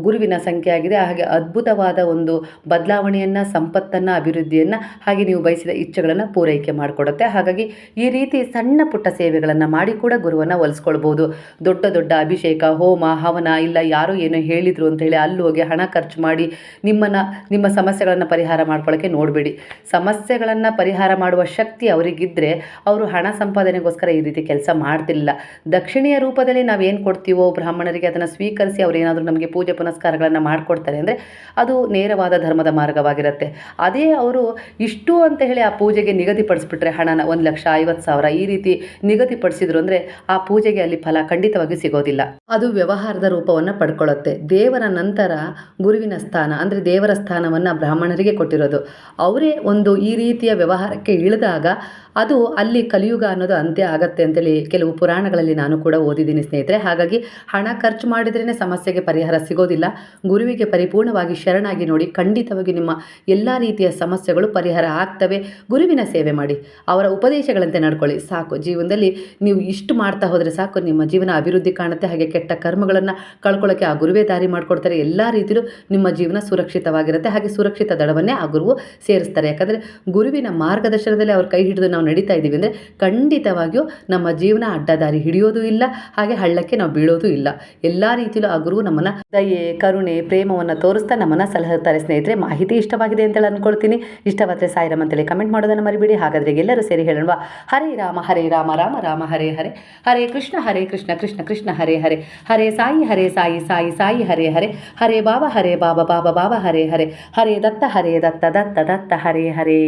ಗುರುವಿನ ಸಂಖ್ಯೆ ಆಗಿದೆ. ಹಾಗೆ ಅದ್ಭುತವಾದ ಒಂದು ಬದಲಾವಣೆಯನ್ನು, ಸಂಪತ್ತನ್ನು, ಅಭಿವೃದ್ಧಿಯನ್ನು ಹಾಗೆ ನೀವು ಬಯಸಿದ ಇಚ್ಛೆಗಳನ್ನು ಪೂರೈಕೆ ಮಾಡಿಕೊಡುತ್ತೆ. ಹಾಗಾಗಿ ಈ ರೀತಿ ಸಣ್ಣ ಪುಟ್ಟ ಸೇವೆಗಳನ್ನು ಮಾಡಿ ಕೂಡ ಗುರುವನ್ನು ಒಲಿಸ್ಕೊಳ್ಬೋದು. ದೊಡ್ಡ ದೊಡ್ಡ ಅಭಿಷೇಕ, ಹೋಮ, ಹವನ, ಇಲ್ಲ ಯಾರೋ ಏನೋ ಹೇಳಿದರು ಅಂತ ಹೇಳಿ ಅಲ್ಲಿ ಹೋಗಿ ಹಣ ಖರ್ಚು ಮಾಡಿ ನಿಮ್ಮನ್ನು, ನಿಮ್ಮ ಸಮಸ್ಯೆಗಳನ್ನು ಪರಿಹಾರ ಮಾಡ್ಕೊಳ್ಳೋಕ್ಕೆ ನೋಡಬೇಡಿ. ಸಮಸ್ಯೆಗಳನ್ನು ಪರಿಹಾರ ಮಾಡುವ ಶಕ್ತಿ ಅವರಿಗಿದ್ದರೆ ಅವರು ಹಣ ಸಂಪಾದನೆಗೋಸ್ಕರ ಈ ರೀತಿ ಕೆಲಸ ಮಾಡ್ತಿಲ್ಲ ದಕ್ಷಿಣೆಯ ರೂಪದಲ್ಲಿ ನಾವೇನು ಕೊಡ್ತೀವೋ ಬ್ರಾಹ್ಮಣರಿಗೆ ಅದನ್ನು ಸ್ವೀಕರಿಸಿ ಅವರೇನಾದರೂ ನಮಗೆ ಪೂಜೆ ಪುನಸ್ಕಾರಗಳನ್ನು ಮಾಡಿಕೊಡ್ತಾರೆ ಅಂದರೆ ಅದು ನೇರವಾದ ಧರ್ಮದ ಮಾರ್ಗವಾಗಿರುತ್ತೆ. ಅದೇ ಅವರು ಇಷ್ಟು ಅಂತ ಹೇಳಿ ಆ ಪೂಜೆಗೆ ನಿಗದಿಪಡಿಸ್ಬಿಟ್ರೆ ಹಣನ ಒಂದು ಲಕ್ಷ ಐವತ್ತು ಸಾವಿರ ಈ ರೀತಿ ನಿಗದಿಪಡಿಸಿದ್ರು ಅಂದರೆ ಆ ಪೂಜೆಗೆ ಅಲ್ಲಿ ಫಲ ಖಂಡಿತವಾಗಿ ಸಿಗೋದಿಲ್ಲ. ಅದು ವ್ಯವಹಾರದ ರೂಪವನ್ನು ಪಡ್ಕೊಳ್ಳುತ್ತೆ ದೇವರ ನಂತರ ಗುರುವಿನ ಸ್ಥಾನ ಅಂದರೆ ದೇವರ ಸ್ಥಾನವನ್ನು ಬ್ರಾಹ್ಮಣರಿಗೆ ಕೊಟ್ಟಿರೋದು. ಅವರೇ ಒಂದು ಈ ರೀತಿಯ ವ್ಯವಹಾರಕ್ಕೆ ಇಳಿದಾಗ ಅದು ಅಲ್ಲಿ ಕಲಿಯುಗ ಅನ್ನೋದು ಅಂತ್ಯ ಆಗತ್ತೆ ಅಂತೇಳಿ ಕೆಲವು ಪುರಾಣಗಳಲ್ಲಿ ನಾನು ಕೂಡ ಓದಿದ್ದೀನಿ ಸ್ನೇಹಿತರೆ. ಹಾಗಾಗಿ ಹಣ ಖರ್ಚು ಮಾಡಿದ್ರೇ ಸಮಸ್ಯೆಗೆ ಪರಿಹಾರ ಸಿಗೋದಿಲ್ಲ. ಗುರುವಿಗೆ ಪರಿಪೂರ್ಣವಾಗಿ ಶರಣಾಗಿ ನೋಡಿ ಖಂಡಿತವಾಗಿ ನಿಮ್ಮ ಎಲ್ಲ ರೀತಿಯ ಸಮಸ್ಯೆಗಳು ಪರಿಹಾರ ಆಗ್ತವೆ. ಗುರುವಿನ ಸೇವೆ ಮಾಡಿ, ಅವರ ಉಪದೇಶಗಳಂತೆ ನಡ್ಕೊಳ್ಳಿ. ಸಾಕು, ಜೀವನದಲ್ಲಿ ನೀವು ಇಷ್ಟು ಮಾಡ್ತಾ ಹೋದರೆ ಸಾಕು, ನಿಮ್ಮ ಜೀವನ ಅಭಿವೃದ್ಧಿ ಕಾಣುತ್ತೆ, ಹಾಗೆ ಕೆಟ್ಟ ಕರ್ಮಗಳನ್ನು ಕಳ್ಕೊಳ್ಳೋಕ್ಕೆ ಆ ಗುರುವೇ ದಾರಿ ಮಾಡಿಕೊಡ್ತಾರೆ. ಎಲ್ಲ ರೀತಿಯಲ್ಲೂ ನಿಮ್ಮ ಜೀವನ ಸುರಕ್ಷಿತವಾಗಿರುತ್ತೆ. ಹಾಗೆ ಸುರಕ್ಷಿತ ದಡವನ್ನೇ ಆ ಗುರುವು ಸೇರಿಸ್ತಾರೆ. ಯಾಕಂದರೆ ಗುರುವಿನ ಮಾರ್ಗದರ್ಶನದಲ್ಲಿ ಅವ್ರ ಕೈ ಹಿಡಿದು ನಾವು ನಡೀತಾ ಇದ್ದೀವಿ ಅಂದರೆ ಖಂಡಿತವಾಗಿಯೂ ನಮ್ಮ ಜೀವನ ಅಡ್ಡದಾರಿ ಹಿಡಿಯೋದು ಇಲ್ಲ, ಹಾಗೆ ಹಳ್ಳಕ್ಕೆ ನಾವು ಬೀಳೋದು ಇಲ್ಲ. ಎಲ್ಲ ರೀತಿಯಲ್ಲೂ ಆ ಗುರು ನಮ್ಮನ್ನು ದಯೆ, ಕರುಣೆ, ಪ್ರೇಮವನ್ನು ತೋರಿಸ್ತಾ ನಮ್ಮನ್ನು ಸಲಹುತ್ತಾರೆ ಸ್ನೇಹಿತರೆ, ಮಾಹಿತಿ ಇಷ್ಟವಾಗಿದೆ ಅಂತೇಳಿ ಅಂದ್ಕೊಳ್ತೀನಿ ಇಷ್ಟವಾದರೆ ಸಾಯಿರಾಮ್ ಅಂತೇಳಿ ಕಮೆಂಟ್ ಮಾಡೋದನ್ನು ಮರಿಬೇಡಿ. ಹಾಗಾದರೆ ಎಲ್ಲರೂ ಸೇರಿ ಹೇಳೋಣ ಹರೇ ರಾಮ ಹರೇ ರಾಮ ರಾಮ ರಾಮ, ಹರೇ ಹರೇ. ಹರೇ ಕೃಷ್ಣ ಹರೇ ಕೃಷ್ಣ ಕೃಷ್ಣ ಕೃಷ್ಣ, ಹರೇ ಹರೇ. ಹರೇ ಸಾಯಿ ಹರೇ ಸಾಯಿ ಸಾಯಿ ಸಾಯಿ, ಹರೇ ಹರೇ. ಹರೇ ಬಾಬಾ ಹರೇ ಬಾಬಾ ಬಾಬಾ ಬಾಬಾ, ಹರೇ ಹರೇ. ಹರೇ ದತ್ತ ಹರೇ ದತ್ತ ದತ್ತ ದತ್ತ, ಹರೇ ಹರೇ.